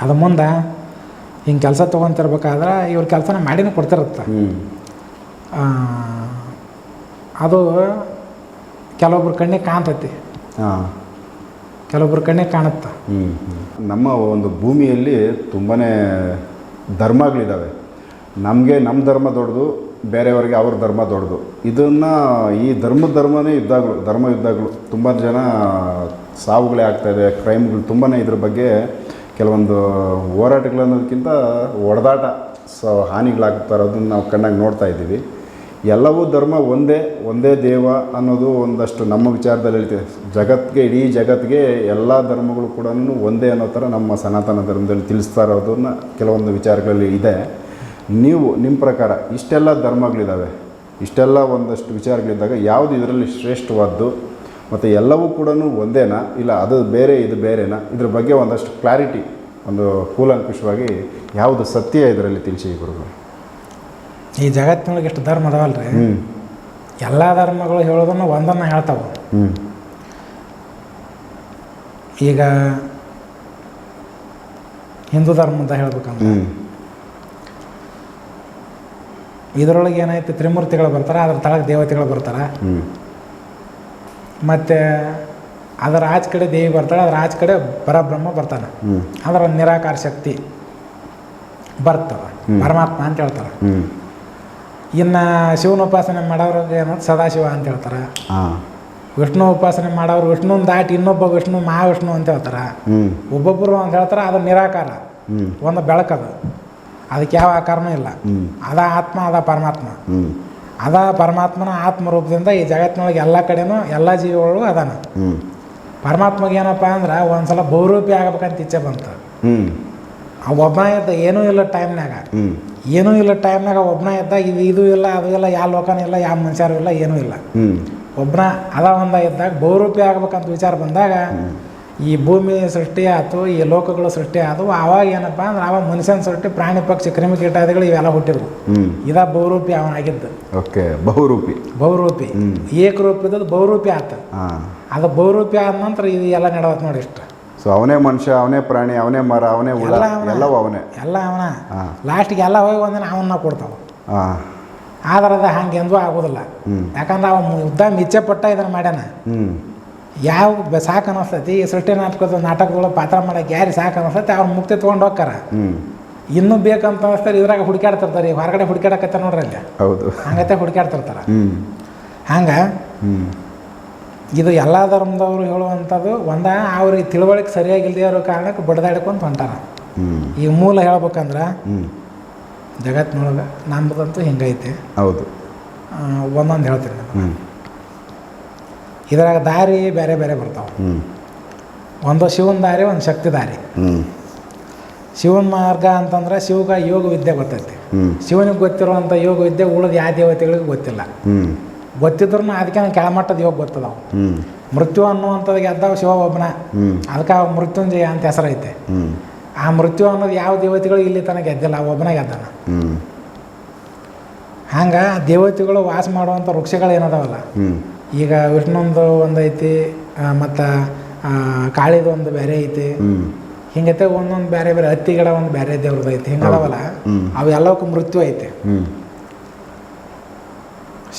Speaker 1: ಅದು ಮುಂದೆ ಹಿಂಗೆ ಕೆಲಸ ತೊಗೊಂತಿರ್ಬೇಕಾದ್ರೆ ಇವ್ರ ಕೆಲಸನ ಮಾಡಿನೇ ಕೊಡ್ತಿರುತ್ತೆ. ಅದು ಕೆಲವೊಬ್ರ ಕಣ್ಣಿಗೆ ಕಾಣ್ತೈತಿ.
Speaker 2: ಹಾಂ.
Speaker 1: ಕೆಲವೊಬ್ರ ಕಣ್ಣಿಗೆ ಕಾಣುತ್ತೆ.
Speaker 2: ಹ್ಞೂ ನಮ್ಮ ಒಂದು ಭೂಮಿಯಲ್ಲಿ ತುಂಬಾ ಧರ್ಮಗಳಿದ್ದಾವೆ ನಮಗೆ ನಮ್ಮ ಧರ್ಮ ದೊಡ್ಡದು ಬೇರೆಯವರಿಗೆ ಅವ್ರ ಧರ್ಮ ದೊಡ್ಡದು. ಇದನ್ನು ಈ ಧರ್ಮ ಧರ್ಮನೇ ಯುದ್ಧಗಳು ಧರ್ಮ ಯುದ್ಧಗಳು. ತುಂಬ ಜನ ಸಾವುಗಳೇ ಆಗ್ತಾಯಿದೆ ಕ್ರೈಮ್ಗಳು ತುಂಬಾ ಇದ್ರ ಬಗ್ಗೆ ಕೆಲವೊಂದು ಹೋರಾಟಗಳು ಅನ್ನೋದಕ್ಕಿಂತ ಹೊಡೆದಾಟ ಸೊ ಹಾನಿಗಳಾಗ್ತಾ ಇರೋದನ್ನ ನಾವು ಕಣ್ಣಾಗಿ ನೋಡ್ತಾ ಇದ್ದೀವಿ. ಎಲ್ಲವೂ ಧರ್ಮ ಒಂದೇ ಒಂದೇ ದೇವ ಅನ್ನೋದು ಒಂದಷ್ಟು ನಮ್ಮ ವಿಚಾರದಲ್ಲಿ ಹೇಳ್ತೀವಿ. ಜಗತ್ತಿಗೆ ಇಡೀ ಜಗತ್ತಿಗೆ ಎಲ್ಲ ಧರ್ಮಗಳು ಕೂಡ ಒಂದೇ ಅನ್ನೋ ಥರ ನಮ್ಮ ಸನಾತನ ಧರ್ಮದಲ್ಲಿ ತಿಳಿಸ್ತಾ ಇರೋದನ್ನ ಕೆಲವೊಂದು ವಿಚಾರಗಳಲ್ಲಿ ಇದೆ. ನೀವು, ನಿಮ್ಮ ಪ್ರಕಾರ ಇಷ್ಟೆಲ್ಲ ಧರ್ಮಗಳಿದ್ದಾವೆ? ಇಷ್ಟೆಲ್ಲ ಒಂದಷ್ಟು ವಿಚಾರಗಳಿದ್ದಾಗ ಯಾವುದು ಇದರಲ್ಲಿ ಶ್ರೇಷ್ಠವಾದ್ದು? ಮತ್ತು ಎಲ್ಲವೂ ಕೂಡ ಒಂದೇನಾ? ಇಲ್ಲ ಅದು ಬೇರೆ, ಇದು ಬೇರೆನಾ? ಇದ್ರ ಬಗ್ಗೆ ಒಂದಷ್ಟು ಕ್ಲಾರಿಟಿ, ಒಂದು ಕೂಲಂಕುಷವಾಗಿ ಯಾವುದು ಸತ್ಯ ಇದರಲ್ಲಿ ತಿಳಿಸಿ ಗುರುಗಳು?
Speaker 1: ಈ ಜಗತ್ತಿನೊಳಗೆ ಎಷ್ಟು ಧರ್ಮ ಅದಾವಲ್ಲ
Speaker 2: ರೀ
Speaker 1: ಎಲ್ಲ ಧರ್ಮಗಳು ಹೇಳೋದನ್ನು ಒಂದನ್ನು ಹೇಳ್ತಾವೆ. ಈಗ ಹಿಂದೂ ಧರ್ಮ ಅಂತ ಹೇಳ್ಬೇಕಂದ್ರೆ ಇದರೊಳಗೆ ಏನಾಯ್ತು? ತ್ರಿಮೂರ್ತಿಗಳು ಬರ್ತಾರೆ ಅದ್ರ ತಳಗೆ ದೇವತೆಗಳು ಬರ್ತಾರೆ. ಮತ್ತು ಅದರ ಆಚೆ ಕಡೆ ದೇವಿ ಬರ್ತಾಳೆ ಅದರ ಆಚೆ ಕಡೆ ಪರಬ್ರಹ್ಮ ಬರ್ತಾನೆ. ಅದರ ನಿರಾಕಾರ ಶಕ್ತಿ ಬರ್ತವೆ. ಪರಮಾತ್ಮ ಅಂತ ಹೇಳ್ತಾರೆ. ಇನ್ನು ಶಿವನ ಉಪಾಸನೆ ಮಾಡೋರು ಏನಂತ ಸದಾಶಿವ ಅಂತ ಹೇಳ್ತಾರೆ. ವಿಷ್ಣು ಉಪಾಸನೆ ಮಾಡೋರು ವಿಷ್ಣುನ ದಾಟಿ ಇನ್ನೊಬ್ಬ ವಿಷ್ಣು ಮಹಾವಿಷ್ಣು ಅಂತ ಹೇಳ್ತಾರೆ. ಒಬ್ಬೊಬ್ಬರು ಅಂತ ಹೇಳ್ತಾರೆ ಅದು ನಿರಾಕಾರ. ಒಂದು ಬೆಳಕದು ಅದಕ್ಕೆ ಯಾವ ಆಕಾರನೂ ಇಲ್ಲ. ಅದ ಆತ್ಮ ಅದ ಪರಮಾತ್ಮ. ಅದ ಪರಮಾತ್ಮನ ಆತ್ಮ ರೂಪದಿಂದ ಈ ಜಗತ್ತಿನೊಳಗೆ ಎಲ್ಲ ಕಡೆನೂ ಎಲ್ಲ ಜೀವಿಗಳು ಅದಾನ. ಪರಮಾತ್ಮಗೆ ಏನಪ್ಪ ಅಂದ್ರೆ ಒಂದ್ಸಲ ಬಹುರೂಪಿ ಆಗ್ಬೇಕಂತ ಇಚ್ಛೆ ಬಂತು. ಒಬ್ಬ ಇದ್ದ ಏನೂ ಇಲ್ಲ ಟೈಮ್ನಾಗ ಏನೂ ಇಲ್ಲ ಟೈಮ್ನಾಗ ಒಬ್ಬನ ಇದ್ದ ಇದು ಇದು ಇಲ್ಲ ಅದು ಇಲ್ಲ ಯಾವ ಲೋಕನೂ ಇಲ್ಲ ಯಾವ ಮನುಷ್ಯರು ಇಲ್ಲ ಏನೂ ಇಲ್ಲ. ಒಬ್ಬನ ಅದ ಒಂದ ಇದ್ದಾಗ ಬಹುರೂಪಿ ಆಗ್ಬೇಕಂತ ವಿಚಾರ ಬಂದಾಗ ಈ ಭೂಮಿ ಸೃಷ್ಟಿ ಆಯ್ತು ಈ ಲೋಕಗಳು ಸೃಷ್ಟಿ ಆದವು ಆವಾಗ ಏನಪ್ಪ ಅಂದ್ರೆ ಆವಾಗ ಮನುಷ್ಯನ ಸೃಷ್ಟಿ ಪ್ರಾಣಿ ಪಕ್ಷಿ ಕ್ರಿಮಿ ಕೀಟಾದಿಗಳು ಇವೆಲ್ಲ
Speaker 2: ಹುಟ್ಟಿದ್ರು.
Speaker 1: ಇದ ಬಹುರೂಪಿ ಅವನಾಗಿದ್ದು.
Speaker 2: ಓಕೆ ಬಹುರೂಪಿ.
Speaker 1: ಬಹುರೂಪಿ. ಏಕರೂಪದ ಬಹುರೂಪಿ ಆತ. ಅದು ಬಹುರೂಪಿ ಆದ ನಂತರ ಇದು ಎಲ್ಲ ನಡೆದತ್ ನೋಡಿ ಇಷ್ಟು.
Speaker 2: ಸೊ ಅವನೇ ಮನುಷ್ಯ ಅವನೇ ಪ್ರಾಣಿ ಅವನೇ ಮರ ಅವನೇ ಹುಳ
Speaker 1: ಎಲ್ಲ ಅವನ.
Speaker 2: ಎಲ್ಲವೂ ಅವನೇ.
Speaker 1: ಎಲ್ಲ ಅವನ. ಲಾಸ್ಟಿಗೆ ಎಲ್ಲ ಹೋಗಿ ಒಂದಿನ ಅವನ್ನ ಕೊಡ್ತಾವ.
Speaker 2: ಹಾಂ.
Speaker 1: ಆದ್ರೆ ಅದು ಹಂಗೆ ಎಂದೂ ಆಗೋದಿಲ್ಲ. ಯಾಕಂದ್ರೆ ಅವ ಉದ್ದ ಮಿಚ್ಚೆ ಪಟ್ಟ ಇದನ್ನು ಮಾಡ್ಯಾನ. ಯಾವ ಸಾಕು ಅನಿಸ್ತೈತಿ ಈ ಸೃಷ್ಟಿ ನಾಟಕದ ನಾಟಕದೊಳಗೆ ಪಾತ್ರ ಮಾಡಕ್ಕೆ ಯಾರು ಸಾಕು ಅನಿಸ್ತೈತಿ ಅವ್ರು ಮುಕ್ತಿ ತೊಗೊಂಡು ಹೋಗ್ತಾರ. ಇನ್ನೂ ಬೇಕಂತ ಅನಿಸ್ತಾರೆ ಇದ್ರಾಗ ಹುಡುಕಾಡ್ತಿರ್ತಾರೆ ಹೊರಗಡೆ ಹುಡುಕಾಡಕತ್ತ ನೋಡ್ರಿ ಅಲ್ಲಿ.
Speaker 2: ಹೌದು.
Speaker 1: ಹಂಗತ್ತೆ ಹುಡುಕಾಡ್ತಿರ್ತಾರೆ ಹಂಗೆ ಇದು ಎಲ್ಲ ಧರ್ಮದವರು ಹೇಳುವಂಥದ್ದು ಒಂದ ಅವ್ರಿಗೆ ತಿಳುವಳಿಕೆ ಸರಿಯಾಗಿಲ್ಲದೆ ಇರೋ ಕಾರಣಕ್ಕೆ ಬಡ್ದಾಡ್ಕೊಂತ ಹೊಂಟಾರ. ಈ ಮೂಲ ಹೇಳ್ಬೇಕಂದ್ರೆ ಜಗತ್ತಿನೊಳಗೆ ನಮ್ಮದಂತೂ ಹಿಂಗೈತೆ.
Speaker 2: ಹೌದು.
Speaker 1: ಒಂದೊಂದು ಹೇಳ್ತೀನಿ ಇದ್ರಾಗ ದಾರಿ ಬೇರೆ ಬೇರೆ ಬರ್ತಾವೆ. ಒಂದು ಶಿವನ ದಾರಿ ಒಂದು ಶಕ್ತಿ ದಾರಿ. ಶಿವನ ಮಾರ್ಗ ಅಂತಂದ್ರೆ ಶಿವಗ ಯೋಗ ವಿದ್ಯೆ ಗೊತ್ತೈತಿ ಶಿವನಿಗೆ ಗೊತ್ತಿರುವಂಥ ಯೋಗ ವಿದ್ಯೆ ಉಳಿದ ಯಾವ ದೇವತೆಗಳಿಗೆ ಗೊತ್ತಿಲ್ಲ. ಗೊತ್ತಿದ್ರು ಅದಕ್ಕೆ ಕೆಳಮಟ್ಟದ ಯೋಗ
Speaker 2: ಗೊತ್ತದ
Speaker 1: ಮೃತ್ಯು ಅನ್ನುವಂಥದ್ದು ಗೆದ್ದವ ಶಿವ ಒಬ್ಬನ. ಅದಕ್ಕೆ ಮೃತ್ಯುಂಜಯ ಅಂತ ಹೆಸರೈತೆ. ಆ ಮೃತ್ಯು ಅನ್ನೋದು ಯಾವ ದೇವತೆಗಳು ಇಲ್ಲಿ ತನಕ ಗೆದ್ದಿಲ್ಲ ಆ ಒಬ್ಬನ ಗೆದ್ದಾನ. ಹಂಗೆ ದೇವತೆಗಳು ವಾಸ ಮಾಡುವಂಥ ವೃಕ್ಷಗಳು ಏನದಾವಲ್ಲ ಈಗ ವಿಷ್ಣುಂದು ಒಂದು ಐತಿ ಮತ್ತು ಕಾಳಿದು ಒಂದು ಬೇರೆ ಐತಿ. ಹಿಂಗೈತೆ ಒಂದೊಂದು ಬೇರೆ ಬೇರೆ ಹತ್ತಿ ಗಿಡ ಒಂದು ಬೇರೆ ದೇವ್ರದ್ದು ಐತಿ
Speaker 2: ಹಿಂಗೆ
Speaker 1: ಅದಾವಲ್ಲ ಅವೆಲ್ಲವಕ್ಕೂ ಮೃತ್ಯು ಐತೆ.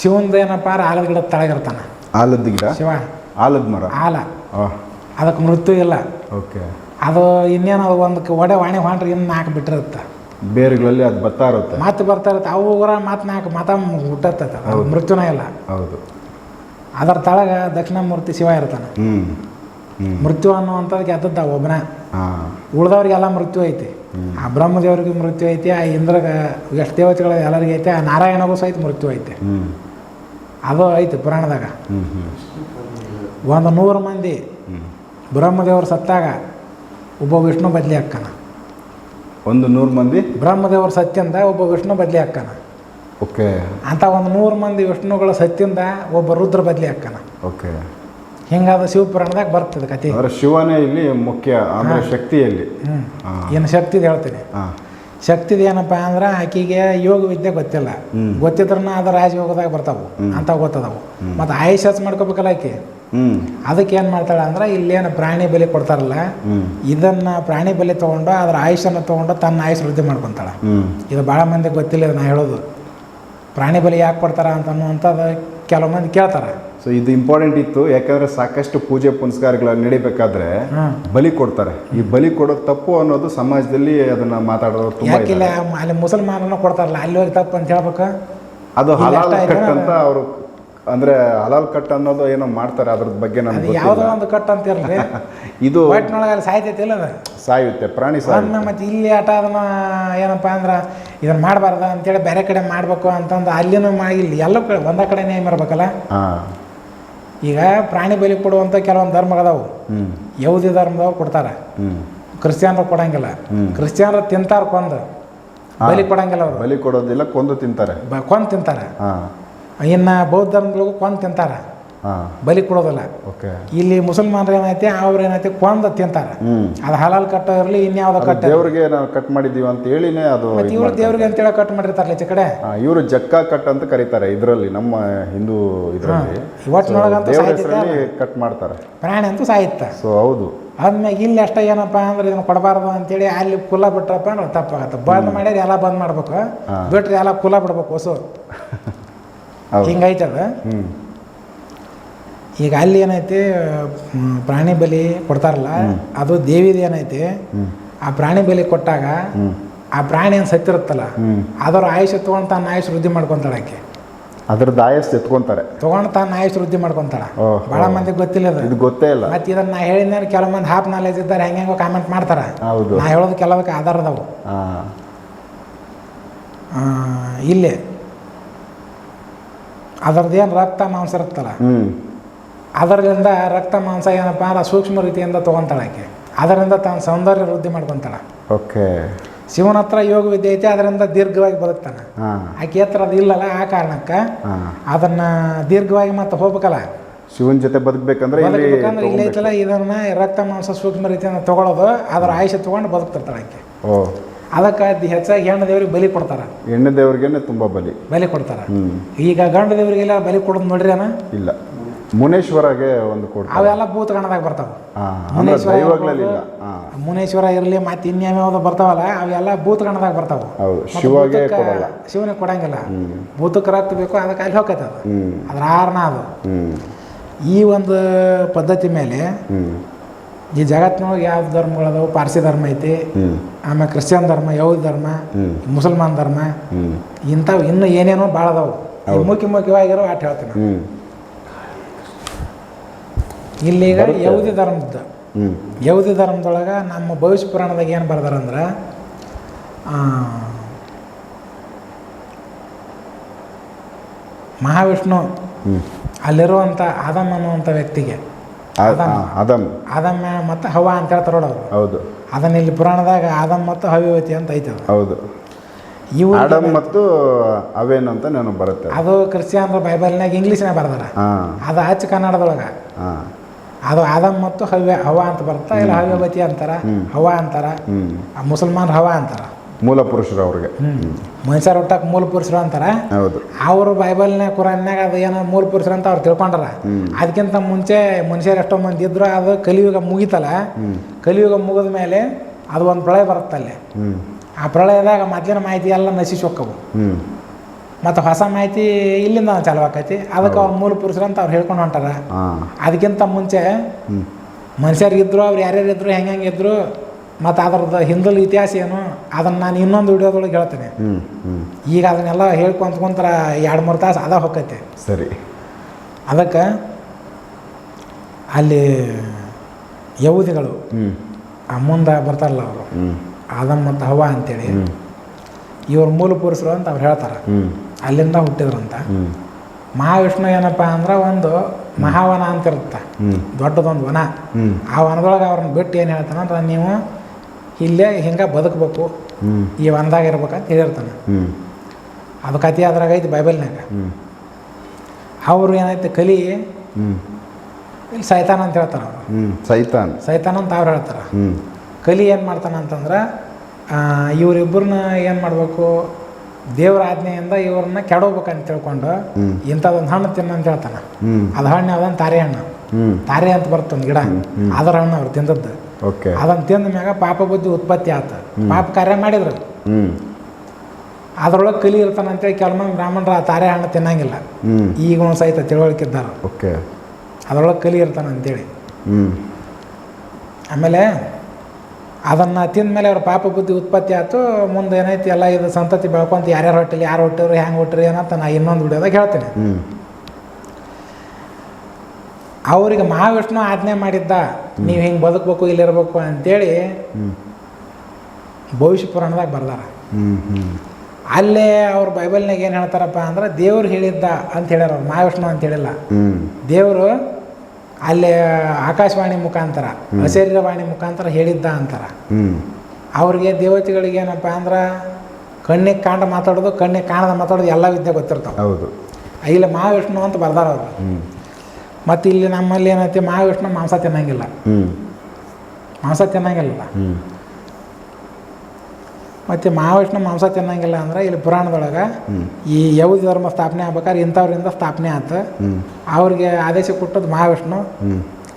Speaker 1: ಶಿವಂದು ಏನಪ್ಪ ಅಂದ್ರೆ ಆಲದ ಗಿಡದ ತಳಗಿರ್ತಾನ
Speaker 2: ಆಲದ ಗಿಡ?
Speaker 1: ಶಿವ.
Speaker 2: ಆಲದ ಮರ?
Speaker 1: ಆಲ. ಅದಕ್ಕೆ ಮೃತ್ಯು ಇಲ್ಲ.
Speaker 2: ಓಕೆ.
Speaker 1: ಅದು ಇನ್ನೇನು ಅದು ಒಂದು ಒಡೆ ವಾಣಿ ಹೊಂಟ್ರೆ ಇನ್ನು ನಾಲ್ಕು ಬಿಟ್ಟಿರುತ್ತೆ.
Speaker 2: ಬೇರುಗಳಲ್ಲಿ ಅದು ಬರ್ತಾ ಇರುತ್ತೆ?
Speaker 1: ಮತ್ತೆ ಬರ್ತಾ ಇರುತ್ತೆ. ಅವು ಊರ ಮತ್ತೆ ನಾಲ್ಕು ಮತ ಹುಟ್ಟತ್ತೈತೆ ಅದು ಮೃತ್ಯುನೇ ಇಲ್ಲ.
Speaker 2: ಹೌದು.
Speaker 1: ಅದರ ತಳಗ ದಕ್ಷಿಣ ಮೂರ್ತಿ ಶಿವ ಇರ್ತಾನೆ.
Speaker 2: ಹ್ಞೂ
Speaker 1: ಮೃತ್ಯು ಅನ್ನುವಂಥದ್ದು ಗೆದ್ದದ್ದ ಒಬ್ಬನ. ಉಳ್ದವ್ರಿಗೆಲ್ಲ ಮೃತ್ಯು ಐತಿ. ಆ ಬ್ರಹ್ಮದೇವ್ರಿಗೆ ಮೃತ್ಯು ಐತಿ ಆ ಇಂದ್ರಗ ಎಷ್ಟು ದೇವತೆಗಳು ಎಲ್ಲರಿಗೆ ಐತಿ ಆ ನಾರಾಯಣಗೂ ಸಹಿತ ಮೃತ್ಯು ಐತೆ. ಅದು ಐತಿ ಪುರಾಣದಾಗ. ಒಂದು ನೂರು ಮಂದಿ ಬ್ರಹ್ಮದೇವರು ಸತ್ತಾಗ ಒಬ್ಬ ವಿಷ್ಣು ಬದಲಿ ಹಾಕ್ಕಾನ
Speaker 2: ಒಂದು ನೂರು ಮಂದಿ?
Speaker 1: ಬ್ರಹ್ಮದೇವರು ಸತ್ಯಂದ ಒಬ್ಬ ವಿಷ್ಣು ಬದಲಿ ಹಾಕ್ಕಾನ
Speaker 2: ಓಕೆ.
Speaker 1: ಅಂತ ಒಂದು ನೂರು ಮಂದಿ ವಿಷ್ಣುಗಳ ಸತ್ಯಂದ ಒಬ್ಬ ರುದ್ರ ಬದಲಿ ಹಾಕ್ಕಾನ
Speaker 2: ಓಕೆ.
Speaker 1: ಹಿಂಗಾದ ಶಿವಪುರಾಣದಾಗ ಬರ್ತದೆ ಕತೆ.
Speaker 2: ಅಂದರೆ ಶಿವನೇ ಇಲ್ಲಿ ಮುಖ್ಯ ಅಂದ್ರೆ ಶಕ್ತಿಯಲ್ಲಿ.
Speaker 1: ಏನು ಶಕ್ತಿದು ಹೇಳ್ತೀನಿ.
Speaker 2: ಶಕ್ತಿ
Speaker 1: ಶಕ್ತಿದು ಏನಪ್ಪ ಅಂದ್ರೆ ಆಕಿಗೆ ಯೋಗ ವಿದ್ಯೆ ಗೊತ್ತಿಲ್ಲ. ಗೊತ್ತಿದ್ರನ್ನ ಅದ ರಾಜಯೋಗದಾಗ ಬರ್ತಾವು. ಅಂತ ಗೊತ್ತದವು. ಮತ್ತು ಆಯುಷ್ ಹಚ್ ಮಾಡ್ಕೋಬೇಕಲ್ಲ ಆಕಿ. ಅದಕ್ಕೆ ಏನು ಮಾಡ್ತಾಳೆ ಅಂದ್ರೆ ಇಲ್ಲೇನು ಪ್ರಾಣಿ ಬಲಿ ಕೊಡ್ತಾರಲ್ಲ ಇದನ್ನ ಪ್ರಾಣಿ ಬಲಿ ತೊಗೊಂಡು ಅದ್ರ ಆಯುಷನ್ನು ತಗೊಂಡು ತನ್ನ ಆಯುಷ್ ವೃದ್ಧಿ ಮಾಡ್ಕೊತಾಳೆ. ಇದು ಭಾಳ ಮಂದಿಗೆ ಗೊತ್ತಿಲ್ಲ ನಾ ಹೇಳೋದು. ಪ್ರಾಣಿ ಬಲಿ ಯಾಕೆ ಕೊಡ್ತಾರ ಅಂತ ಅನ್ನುವಂಥದ್ದು ಕೆಲವು ಮಂದಿ ಕೇಳ್ತಾರೆ.
Speaker 2: ಸೊ ಇದು ಇಂಪಾರ್ಟೆಂಟ್ ಇತ್ತು. ಯಾಕಂದ್ರೆ ಸಾಕಷ್ಟು ಪೂಜೆ ಪುನಸ್ಕಾರಗಳು ನಡಿಬೇಕಾದ್ರೆ ಬಲಿ ಕೊಡ್ತಾರೆ. ಈ ಬಲಿ ಕೊಡೋದು ತಪ್ಪು ಅನ್ನೋದು ಸಮಾಜದಲ್ಲಿ ಅದನ್ನ ಮಾತಾಡೋದು ತುಂಬಾ
Speaker 1: ಯಾಕಿಲ್ಲ. ಅಲ್ಲಿ ಮುಸಲ್ಮಾನನ ಕೊಡ್ತಾರಲ್ಲ ಅಲ್ಲಿ ಹೋಗಿ ತಪ್ಪು ಅಂತ ಹೇಳ್ಬೇಕು?
Speaker 2: ಅದು ಹಲಾಲ್ ಕಟ್ ಅಂತ ಅವರು ಅಂದ್ರೆ ಹಲಾಲ್ ಕಟ್ ಅನ್ನೋದು ಏನೋ ಮಾಡ್ತಾರೆ ಅದ್ರ ಬಗ್ಗೆ ನನಗೆ
Speaker 1: ಯಾವುದೋ ಒಂದು ಕಟ್ ಅಂತ ಇರಲಿ
Speaker 2: ಇದು
Speaker 1: ಒಟ್ಟಿನೊಳಗೆ ಅಲ್ಲಿ ಸಾಯ್ತೈತಿ ಇಲ್ಲ
Speaker 2: ಸಾಯುತ್ತೆ ಪ್ರಾಣಿ ಸಾಯುತ್ತೆ.
Speaker 1: ಮತ್ತೆ ಇಲ್ಲಿ ಆಟ ಅದನ್ನ ಏನಪ್ಪ ಅಂದ್ರೆ ಇದನ್ನ ಮಾಡಬಾರ್ದ ಅಂತೇಳಿ ಬೇರೆ ಕಡೆ ಮಾಡಬೇಕು ಅಂತಂದು ಅಲ್ಲಿನೂ ಇಲ್ಲಿ ಎಲ್ಲ ಕಡೆ ಒಂದೇ ಕಡೆನೇ ನೇಮ್ ಇರ್ಬೇಕಲ್ಲ
Speaker 2: ಹಾ.
Speaker 1: ಈಗ ಪ್ರಾಣಿ ಬಲಿ ಕೊಡುವಂಥ ಕೆಲವೊಂದು ಧರ್ಮಗಳದಾವು.
Speaker 2: ಅದಾವು
Speaker 1: ಯಹೂದಿ ಧರ್ಮದವ್ರು ಕೊಡ್ತಾರೆ. ಕ್ರಿಶ್ಚಿಯನ್ರು ಕೊಡಂಗಿಲ್ಲ. ಕ್ರಿಶ್ಚಿಯನ್ರು ತಿಂತಾರ ಕೊಂದು. ಬಲಿ ಕೊಡಂಗಿಲ್ಲ ಅವರು.
Speaker 2: ಬಲಿ ಕೊಡೋದಿಲ್ಲ ಕೊಂದು ತಿಂತಾರೆ.
Speaker 1: ಕೊಂದು ತಿಂತಾರೆ. ಇನ್ನು ಬೌದ್ಧ ಧರ್ಮದೊಳಗೂ ಕೊಂದು ತಿಂತಾರೆ. ಬಲಿ ಕೊಡೋದಿಲ್ಲ.
Speaker 2: ಓಕೆ.
Speaker 1: ಇಲ್ಲಿ ಮುಸಲ್ಮಾನರು ಏನೈತೆ ಅವ್ರು ಏನೈತೆ ಕೊಂದ ತಿಂತಾರೆ ಅದು ಹಲಾಲ್ ಕಟ್ಟ ಇರಲಿ ಇನ್ಯಾವ್ದು ಕಟ್ಟ
Speaker 2: ದೇವ್ರಿಗೆ ನಾವು ಕಟ್ ಮಾಡಿದೀವಿ ಅಂತ ಹೇಳಿನೇ ಅದು
Speaker 1: ಇವ್ರು. ದೇವ್ರಿಗೆ ಅಂತೇಳಿ ಕಟ್ ಮಾಡಿರ್ತಾರಲ್ಲ ಈಚೆ ಕಡೆ?
Speaker 2: ಇವರು ಜಕ್ಕ ಕಟ್ ಅಂತ ಕರೀತಾರೆ ಇದರಲ್ಲಿ ನಮ್ಮ ಹಿಂದೂ ಇದರಲ್ಲಿ. ದೇವ್ರ ಕಟ್ ಮಾಡ್ತಾರೆ.
Speaker 1: ಪ್ರಾಣಿ ಅಂತೂ ಸಾಯುತ್ತೆ
Speaker 2: ಸೊ ಹೌದು.
Speaker 1: ಆದ್ಮೇಲೆ ಇಲ್ಲಿ ಅಷ್ಟೇ ಏನಪ್ಪ ಅಂದ್ರೆ ಇದನ್ನ ಕೊಡಬಾರ್ದು ಅಂತೇಳಿ ಅಲ್ಲಿ ಕುಲ ಬಿಟ್ರಪ್ಪ ಅಂದ್ರೆ ತಪ್ಪಾಗತ್ತೆ. ಬಂದ್ ಮಾಡ್ಯಾರ ಎಲ್ಲ ಬಂದ್ ಮಾಡ್ಬೇಕು. ಬಿಟ್ರೆ ಎಲ್ಲ ಕುಲ ಬಿಡ್ಬೇಕು ಹೊಸು
Speaker 2: ಹಿಂಗೈತದ?
Speaker 1: ಈಗ ಅಲ್ಲಿ ಏನೈತಿ ಪ್ರಾಣಿ ಬಲಿ ಕೊಡ್ತಾರಲ್ಲ ಅದು ದೇವಿದು ಏನೈತಿ ಆ ಪ್ರಾಣಿ ಬಲಿ ಕೊಟ್ಟಾಗ ಆ ಪ್ರಾಣಿ ಏನು ಸತ್ತಿರುತ್ತಲ್ಲ ಅದರ ಆಯುಷ್ ತೊಗೊಂಡು ತನ್ನ ಆಯುಷ್ ವೃದ್ಧಿ ಮಾಡ್ಕೊಂತಾಳೆ ಆಕೆ.
Speaker 2: ಅದ್ರದ್ದು ಆಯಸ್ ಎತ್ಕೊಂತಾರೆ.
Speaker 1: ತೊಗೊಂಡು ತಾನು ಆಯುಷ್ ವೃದ್ಧಿ ಮಾಡ್ಕೊಂತಾಳ. ಭಾಳ. ಮಂದಿಗೆ ಗೊತ್ತಿಲ್ಲ ಅದು.
Speaker 2: ಇದು ಗೊತ್ತೇ ಇಲ್ಲ.
Speaker 1: ಮತ್ತೆ ಇದನ್ನ ನಾ ಹೇಳಿದ ಕೆಲವು ಮಂದಿ ಹಾಫ್ ನಾಲೆಜ್ ಇದ್ದಾರೆ ಹೆಂಗೆ ಕಾಮೆಂಟ್ ಮಾಡ್ತಾರೆ.
Speaker 2: ಹೌದು.
Speaker 1: ನಾ ಹೇಳೋದು ಕೆಲವಕ್ಕೆ ಆಧಾರ ಅದಾವು. ಇಲ್ಲೇ. ಅದರದ್ದು ಏನು ರಕ್ತ ಮಾಂಸ ಇರುತ್ತಲ್ಲ. ಅದರಿಂದ ರಕ್ತ ಮಾಂಸ ಏನಪ್ಪ ಅಂದ್ರೆ ಸೂಕ್ಷ್ಮ ರೀತಿಯಿಂದ ತೊಗೊತಾಳೆ ಆಕೆ. ಅದರಿಂದ ತನ್ನ ಸೌಂದರ್ಯ ವೃದ್ಧಿ ಮಾಡ್ಕೊತಾಳೆ.
Speaker 2: ಓಕೆ.
Speaker 1: ಶಿವನ ಹತ್ರ ಯೋಗ ವಿದ್ಯೆ ಐತೆ ಅದರಿಂದ ದೀರ್ಘವಾಗಿ ಬದುಕ್ತಾನೆ. ಆಕೆ ಹತ್ರ ಅದು ಇಲ್ಲಲ್ಲ ಆ ಕಾರಣಕ್ಕೆ ಅದನ್ನ ದೀರ್ಘವಾಗಿ ಮತ್ತೆ ಹೋಗ್ಬೇಕಲ್ಲ.
Speaker 2: ಶಿವನ ಜೊತೆ ಬದುಕ್ಬೇಕಂದ್ರೆ ಇಲ್ಲಿ.
Speaker 1: ಐತಲ್ಲ ಇದನ್ನ ರಕ್ತ ಮಾಂಸ ಸೂಕ್ಷ್ಮ ರೀತಿಯನ್ನು ತಗೊಳ್ಳೋದು ಅದರ ಆಯುಷ ತಗೊಂಡು ಬದುಕ್ತಿರ್ತಾಳೆ ಆಕೆ.
Speaker 2: ಓ.
Speaker 1: ಅದಕ್ಕೆ ಅದ್ ಹೆಚ್ಚಾಗಿ ಹೆಣ್ಣು ದೇವ್ರಿಗೆ ಬಲಿ ಕೊಡ್ತಾರೆ.
Speaker 2: ಹೆಣ್ಣು ದೇವ್ರಿಗೆ ತುಂಬಾ ಬಲಿ.
Speaker 1: ಬಲಿ ಕೊಡ್ತಾರೆ. ಈಗ ಗಂಡು ದೇವರಿಗೆಲ್ಲ ಬಲಿ ಕೊಡೋದು ನೋಡ್ರಿ ಅಣ್ಣ?
Speaker 2: ಇಲ್ಲ. ಮುನೇಶ್ವರಗೆ ಒಂದು ಕೊಡ್ತಾರೆ.
Speaker 1: ಅವೆಲ್ಲ ಭೂತ ಗಣದಾಗ ಬರ್ತಾವ ಮುನೇಶ್ವರ
Speaker 2: ದೈವಗಳಲ್ಲಿ ಇಲ್ಲ.
Speaker 1: ಇರ್ಬೋದು.
Speaker 2: ಹಾ.
Speaker 1: ಮುನೇಶ್ವರ ಇರಲಿ ಮತ್ತೆ ಇನ್ಯಾವ್ಯಾವ್ದು ಬರ್ತಾವಲ್ಲ ಅವೆಲ್ಲ ಭೂತ ಗಣದಾಗ ಬರ್ತಾವ.
Speaker 2: ಹೌದು ಶಿವಗೆ ಕೊಡಲ್ಲ.
Speaker 1: ಶಿವನಿಗೆ ಕೊಡಂಗಿಲ್ಲ. ಭೂತಕ್ಕೆ ರಕ್ತ ಬೇಕು ಅದಕ್ಕೆ ಅಲ್ಲಿ ಹೋಗೈತೆ ಅದು
Speaker 2: ಹ್ಮ್.
Speaker 1: ಅದ್ರ ಆರ್ನ ಅದು. ಈ ಒಂದು ಪದ್ಧತಿ ಮೇಲೆ ಈ ಜಗತ್ತಿನೊಳಗೆ ಯಾವ ಧರ್ಮಗಳದಾವು ಪಾರ್ಸಿ ಧರ್ಮ ಐತಿ ಆಮೇಲೆ ಕ್ರಿಶ್ಚಿಯನ್ ಧರ್ಮ ಯೌದ್ ಧರ್ಮ ಮುಸಲ್ಮಾನ್ ಧರ್ಮ ಇಂಥವು ಇನ್ನೂ ಏನೇನೋ ಭಾಳ ಅದಾವು. ಮುಖ್ಯ ಮುಖ್ಯವಾಗಿರೋ ಆಟ ಹೇಳ್ತೀನಿ ಇಲ್ಲೀಗ
Speaker 2: ಈಗ
Speaker 1: ಯಹೂದಿ ಧರ್ಮದ್ದು ಯಹೂದಿ ಧರ್ಮದೊಳಗೆ ನಮ್ಮ ಭವಿಷ್ಯ ಪುರಾಣದಾಗ ಏನು ಬರ್ದಾರಂದ್ರೆ ಮಹಾವಿಷ್ಣು ಅಲ್ಲಿರುವಂಥ ಆದಮ್ ಅನ್ನುವಂಥ ವ್ಯಕ್ತಿಗೆ.
Speaker 2: ಆದಮ್.
Speaker 1: ಆದಮ್. ಮತ್ತು ಹವ ಅಂತ ಹೇಳ್ತಾರೆ
Speaker 2: ಹೌದು.
Speaker 1: ಅದನ್ನ ಇಲ್ಲಿ ಪುರಾಣದಾಗ ಆದಮ್ ಮತ್ತು ಹವಿವತಿ ಅಂತ ಐತೆ
Speaker 2: ಹೌದು.
Speaker 1: ಇವು
Speaker 2: ಆಡಮ್ ಮತ್ತು ಅವೇನು ಅಂತ ನಾನು ಬರುತ್ತೆ.
Speaker 1: ಅದು ಕ್ರಿಶ್ಚಿಯನ್ರ ಬೈಬಲ್ನಾಗ ಇಂಗ್ಲೀಷ್ನಾಗ ಬರ್ದಾರ. ಅದು ಆಚೆ ಕನ್ನಡದೊಳಗೆ.
Speaker 2: ಹಾ.
Speaker 1: ಅದು ಆದಮ್ ಮತ್ತು ಹವ್ಯ ಹವ ಅಂತ ಬರ್ತಾ ಇಲ್ಲ ಹವ್ಯವತಿ ಅಂತಾರ. ಹವ ಅಂತಾರ ಮುಸಲ್ಮಾನ್ ಹವ ಅಂತಾರ.
Speaker 2: ಮೂಲ ಪುರುಷರು ಅವ್ರಿಗೆ.
Speaker 1: ಮನುಷ್ಯರು ಹುಟ್ಟಕ್ಕೆ ಮೂಲ ಪುರುಷರು ಅಂತಾರ.
Speaker 2: ಹೌದು.
Speaker 1: ಅವರು ಬೈಬಲ್ನಾಗ ಕುರಾನ್ಯಾಗ ಅದು ಏನೋ ಮೂಲ ಪುರುಷರು ಅಂತ ಅವ್ರು ತಿಳ್ಕೊಂಡಾರ. ಅದಕ್ಕಿಂತ ಮುಂಚೆ ಮನುಷ್ಯರು ಎಷ್ಟೋ ಮಂದಿ ಇದ್ರು ಅದು ಕಲಿಯುಗ ಮುಗಿತಲ್ಲ. ಕಲಿಯುಗ ಮುಗಿದ ಮೇಲೆ ಅದು ಒಂದು ಪ್ರಳಯ ಬರುತ್ತಲ್ಲಿ. ಆ ಪ್ರಳಯದಾಗ ಮಧ್ಯಾಹ್ನ ಮಾಹಿತಿ ಎಲ್ಲ ನಶಿಸಿ ಹೋಕ್ಕವು.
Speaker 2: ಹ್ಮ್.
Speaker 1: ಮತ್ತು ಹೊಸ ಮಾಹಿತಿ ಇಲ್ಲಿಂದ ಚಾಲು ಆಕೈತಿ ಅದಕ್ಕೆ ಅವ್ರ ಮೂಲ ಪುರುಷರು ಅಂತ ಅವ್ರು ಹೇಳ್ಕೊಂಡು ಹೊಂಟಾರ. ಅದಕ್ಕಿಂತ ಮುಂಚೆ
Speaker 2: ಮನುಷ್ಯರಿದ್ರು
Speaker 1: ಮನುಷ್ಯರು ಇದ್ರು ಅವ್ರು ಯಾರ್ಯಾರು ಇದ್ರು ಹೆಂಗೆ ಹೆಂಗೆ ಇದ್ರು ಮತ್ತು ಅದ್ರದ್ದು ಹಿಂದಲ್ ಇತಿಹಾಸ ಏನು ಅದನ್ನು ನಾನು ಇನ್ನೊಂದು ವಿಡಿಯೋದೊಳಗೆ ಹೇಳ್ತೇನೆ. ಈಗ ಅದನ್ನೆಲ್ಲ ಹೇಳ್ಕೊಂತ ಕುಂತ್ರ ಎರಡು ಮೂರು ತಾಸು ಅದ ಹೊಕ್ಕೈತೆ.
Speaker 2: ಸರಿ.
Speaker 1: ಅದಕ್ಕೆ ಅಲ್ಲಿ ಆ ಮುಂದೆ ಬರ್ತಾರಲ್ಲ ಅವರು. ಆದಮ್ ಮತ್ತು ಹವ ಅಂತೇಳಿ. ಇವ್ರ ಮೂಲ ಪುರುಷರು ಅಂತ ಅವ್ರು ಹೇಳ್ತಾರೆ. ಅಲ್ಲಿಂದ ಹುಟ್ಟಿದ್ರಂತ. ಮಹಾವಿಷ್ಣು ಏನಪ್ಪ ಅಂದ್ರೆ ಒಂದು ಮಹಾವನ ಅಂತ ಇರುತ್ತೆ. ದೊಡ್ಡದೊಂದು ವನ. ಆ ವನದೊಳಗೆ ಅವ್ರನ್ನ ಬಿಟ್ಟು ಏನು ಹೇಳ್ತಾನಂದ್ರೆ ನೀವು ಇಲ್ಲೇ ಹಿಂಗೆ ಬದುಕಬೇಕು. ಈ ವನದಾಗ ಇರ್ಬೇಕಂತ ಹೇಳಿರ್ತಾನೆ. ಅದು ಕತೆ ಅದ್ರಾಗ ಐತಿ ಬೈಬಲ್ನಾಗ ಅವರು ಏನೈತೆ ಕಲಿ ಇಲ್ಲಿ ಸೈತಾನ ಅಂತ ಹೇಳ್ತಾರೆ ಅವರು.
Speaker 2: ಸೈತಾನ್.
Speaker 1: ಸೈತಾನ್ ಅಂತ ಅವ್ರು ಹೇಳ್ತಾರೆ. ಕಲಿ ಏನು ಮಾಡ್ತಾನೆ ಅಂತಂದ್ರೆ ಇವರಿಬ್ಬರನ್ನ ಏನು ಮಾಡಬೇಕು? ದೇವರ ಆಜ್ಞೆಯಿಂದ ಇವ್ರನ್ನ ಕೆಡೋಬೇಕಂತ ತಿಳ್ಕೊಂಡು ಇಂಥದೊಂದು ಹಣ್ಣು ತಿನ್ನಂತ ಹೇಳ್ತಾನೆ. ಅದು ಹಣ್ಣು ಅದನ್ನ ತಾರೆ ಹಣ್ಣು. ತಾರೆ ಅಂತ ಬರ್ತೊಂದು ಗಿಡ. ಅದರ ಹಣ್ಣು ಅವ್ರು ತಿಂದದ್ದು.
Speaker 2: ಓಕೆ.
Speaker 1: ಅದನ್ನು ತಿಂದ ಮ್ಯಾಗ ಪಾಪ ಬುದ್ಧಿ ಉತ್ಪತ್ತಿ ಆತ. ಪಾಪ ಕಾರ್ಯ ಮಾಡಿದ್ರು. ಅದ್ರೊಳಗೆ ಕಲಿ ಇರ್ತಾನಂತೇಳಿ ಕೆಲವೊಂದು ಬ್ರಾಹ್ಮಣರು ಆ ತಾರೆ ಹಣ್ಣು ತಿನ್ನಂಗಿಲ್ಲ. ಈಗ ಒಂದು ಸಹಿತ ತಿಳುವಳಿಕೆ ಇದ್ದಾರೆ.
Speaker 2: ಓಕೆ.
Speaker 1: ಅದ್ರೊಳಗೆ ಕಲಿ ಇರ್ತಾನಂತೇಳಿ
Speaker 2: ಅಂತೇಳಿ.
Speaker 1: ಆಮೇಲೆ ಅದನ್ನು ತಿಂದಮೇಲೆ ಅವ್ರ ಪಾಪ ಬುದ್ಧಿ ಉತ್ಪತ್ತಿ ಆಯಿತು. ಮುಂದೆ ಏನೈತಿ ಎಲ್ಲ ಇದು ಸಂತತಿ ಬೆಳ್ಕೊಂತ ಯಾರ್ಯಾರು ಹೊಟ್ಟಿಲಿ ಯಾರು ಹೊಟ್ಟಿರು ಹೆಂಗೆ ಹೊಟ್ಟಿರಿ ಏನಂತ ನಾ ಇನ್ನೊಂದು ವಿಡಿಯೋದಾಗ ಹೇಳ್ತೀನಿ. ಅವ್ರಿಗೆ ಮಹಾವಿಷ್ಣು ಆಜ್ಞೆ ಮಾಡಿದ್ದ ನೀವು ಹಿಂಗೆ ಬದುಕಬೇಕು ಇಲ್ಲಿರ್ಬೇಕು ಅಂತೇಳಿ ಭವಿಷ್ಯ ಪುರಾಣದಾಗ ಬರ್ದಾರ. ಅಲ್ಲೇ ಅವ್ರ ಬೈಬಲ್ನಾಗ ಏನು ಹೇಳ್ತಾರಪ್ಪ ಅಂದ್ರೆ ದೇವ್ರು ಹೇಳಿದ್ದ ಅಂತ ಹೇಳ್ಯಾರ ಅವ್ರು ಮಹಾವಿಷ್ಣು ಅಂತ ಹೇಳಿಲ್ಲ. ದೇವರು ಅಲ್ಲೇ ಆಕಾಶವಾಣಿ ಮುಖಾಂತರ ಅಶರೀರವಾಣಿ ಮುಖಾಂತರ ಹೇಳಿದ್ದ ಅಂತಾರ. ಅವ್ರಿಗೆ ದೇವತೆಗಳಿಗೆ ಏನಪ್ಪ ಅಂದ್ರೆ ಕಣ್ಣಿಗೆ ಕಾಂಡ ಮಾತಾಡೋದು ಕಣ್ಣಿಗೆ ಕಾಣದ ಮಾತಾಡೋದು ಎಲ್ಲ ವಿದ್ಯೆ ಗೊತ್ತಿರ್ತಾವೆ.
Speaker 2: ಹೌದು.
Speaker 1: ಇಲ್ಲಿ ಮಹಾವಿಷ್ಣು ಅಂತ ಬರ್ದಾರ ಅವರು. ಮತ್ತು ಇಲ್ಲಿ ನಮ್ಮಲ್ಲಿ ಏನೈತಿ ಮಹಾವಿಷ್ಣು ಮಾಂಸ ತಿನ್ನಂಗಿಲ್ಲ. ಮಾಂಸ ತಿನ್ನಂಗಿಲ್ಲ ಮತ್ತು ಮಹಾವಿಷ್ಣು ಮಾಂಸ ತಿನ್ನಂಗಿಲ್ಲ ಅಂದ್ರೆ ಇಲ್ಲಿ ಪುರಾಣದೊಳಗೆ ಈ ಯೌದ ಧರ್ಮ ಸ್ಥಾಪನೆ ಆಗ್ಬೇಕಾದ್ರೆ ಇಂಥವ್ರಿಂದ ಸ್ಥಾಪನೆ ಆಯ್ತು ಅವ್ರಿಗೆ ಆದೇಶ ಕೊಟ್ಟದ್ದು ಮಹಾವಿಷ್ಣು.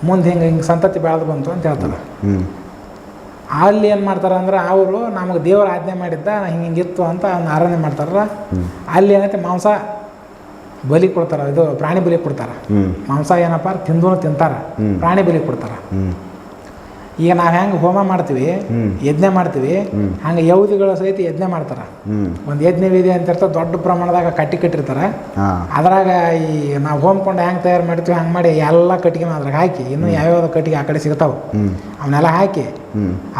Speaker 1: ಮುಂದೆ ಹಿಂಗೆ ಹಿಂಗೆ ಸಂತತಿ ಬೆಳೆದು ಬಂತು ಅಂತ ಹೇಳ್ತಾರೆ. ಅಲ್ಲಿ ಏನು ಮಾಡ್ತಾರೆ ಅಂದ್ರೆ ಅವರು ನಮಗೆ ದೇವರ ಆಜ್ಞೆ ಮಾಡಿದ್ದ, ಹಿಂಗೆ ಇತ್ತು ಅಂತ ಆರಾಧನೆ ಮಾಡ್ತಾರ. ಅಲ್ಲಿ ಏನೈತೆ ಮಾಂಸ ಬಲಿ ಕೊಡ್ತಾರೆ, ಇದು ಪ್ರಾಣಿ ಬಲಿ ಕೊಡ್ತಾರೆ. ಮಾಂಸ ಏನಪ್ಪ ತಿಂದು ತಿಂತಾರೆ. ಪ್ರಾಣಿ ಬಲಿ ಕೊಡ್ತಾರೆ. ಈಗ ನಾವು ಹೆಂಗೆ ಹೋಮ ಮಾಡ್ತೀವಿ ಯಜ್ಞೆ ಮಾಡ್ತೀವಿ. ಹಂಗೆ ಯೌದಿಗಳು ಸಹಿತ ಯಜ್ಞ ಮಾಡ್ತಾರೆ. ಒಂದು ಯಜ್ಞ ವಿಧಿ ಅಂತ ಇರ್ತದೆ ದೊಡ್ಡ ಪ್ರಮಾಣದಾಗ ಕಟ್ಟಿ ಕಟ್ಟಿರ್ತಾರೆ. ಅದ್ರಾಗ ಈ ನಾವು ಹೋಮ್ಕೊಂಡು ಹೆಂಗೆ ತಯಾರು ಮಾಡ್ತೀವಿ ಹಂಗೆ ಮಾಡಿ ಎಲ್ಲ ಕಟ್ಟಿಗೆ ಅದ್ರಾಗ ಹಾಕಿ ಇನ್ನೂ ಯಾವ್ಯಾವ ಕಟ್ಟಿಗೆ ಆ ಕಡೆ ಸಿಗ್ತಾವೆ. ಅವನ್ನೆಲ್ಲ ಹಾಕಿ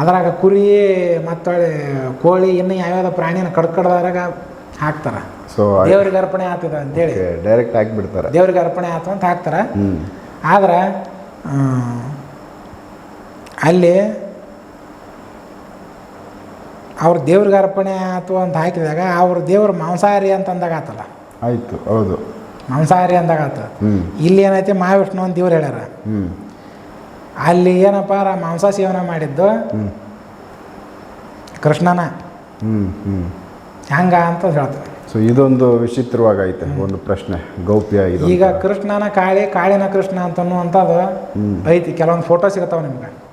Speaker 1: ಅದ್ರಾಗ ಕುರಿ ಮತ್ತು ಕೋಳಿ ಇನ್ನು ಯಾವ್ಯಾವ ಪ್ರಾಣಿನ ಕಡ್ಕಡ್ದಾಗ ಹಾಕ್ತಾರೆ.
Speaker 2: ಸೊ
Speaker 1: ದೇವ್ರಿಗೆ ಅರ್ಪಣೆ ಆಗ್ತದ ಅಂತೇಳಿ.
Speaker 2: ಡೈರೆಕ್ಟ್ ಹಾಕಿಬಿಡ್ತಾರೆ.
Speaker 1: ದೇವ್ರಿಗೆ ಅರ್ಪಣೆ ಆಯ್ತು ಅಂತ ಹಾಕ್ತಾರೆ. ಆದ್ರೆ ಅಲ್ಲಿ ಅವ್ರ ದೇವ್ರಿಗೆ ಅರ್ಪಣೆ ಆಯ್ತು ಅಂತ ಹಾಕಿದಾಗ ಅವ್ರ ದೇವ್ರ ಮಾಂಸಾಹಾರಿ ಅಂತ ಅಂದಾಗ ಆತಲ್ಲ.
Speaker 2: ಆಯಿತು ಹೌದು.
Speaker 1: ಮಾಂಸಾಹಾರಿ ಅಂದಾಗ ಆತ. ಇಲ್ಲಿ ಏನೈತಿ ಮಹಾವಿಷ್ಣು ಅಂತ ದೇವ್ರು ಹೇಳ್ಯಾರ. ಅಲ್ಲಿ ಏನಪ್ಪ ಆ ಮಾಂಸ ಸೇವನೆ ಮಾಡಿದ್ದು? ಕೃಷ್ಣನ. ಹೆಂಗ ಅಂತ ಹೇಳ್ತಾರೆ
Speaker 2: ಸೊ ಇದೊಂದು ವಿಚಿತ್ರವಾಗೈತೆ ಒಂದು ಪ್ರಶ್ನೆ ಗೌಪ್ಯ
Speaker 1: ಈಗ ಕೃಷ್ಣನ ಕಾಳಿ ಕಾಳಿನ ಕೃಷ್ಣ ಅಂತ
Speaker 2: ಹ್ಞೂ
Speaker 1: ಐತಿ ಕೆಲವೊಂದು ಫೋಟೋ ಸಿಗತಾವ ನಿಮ್ಗೆ.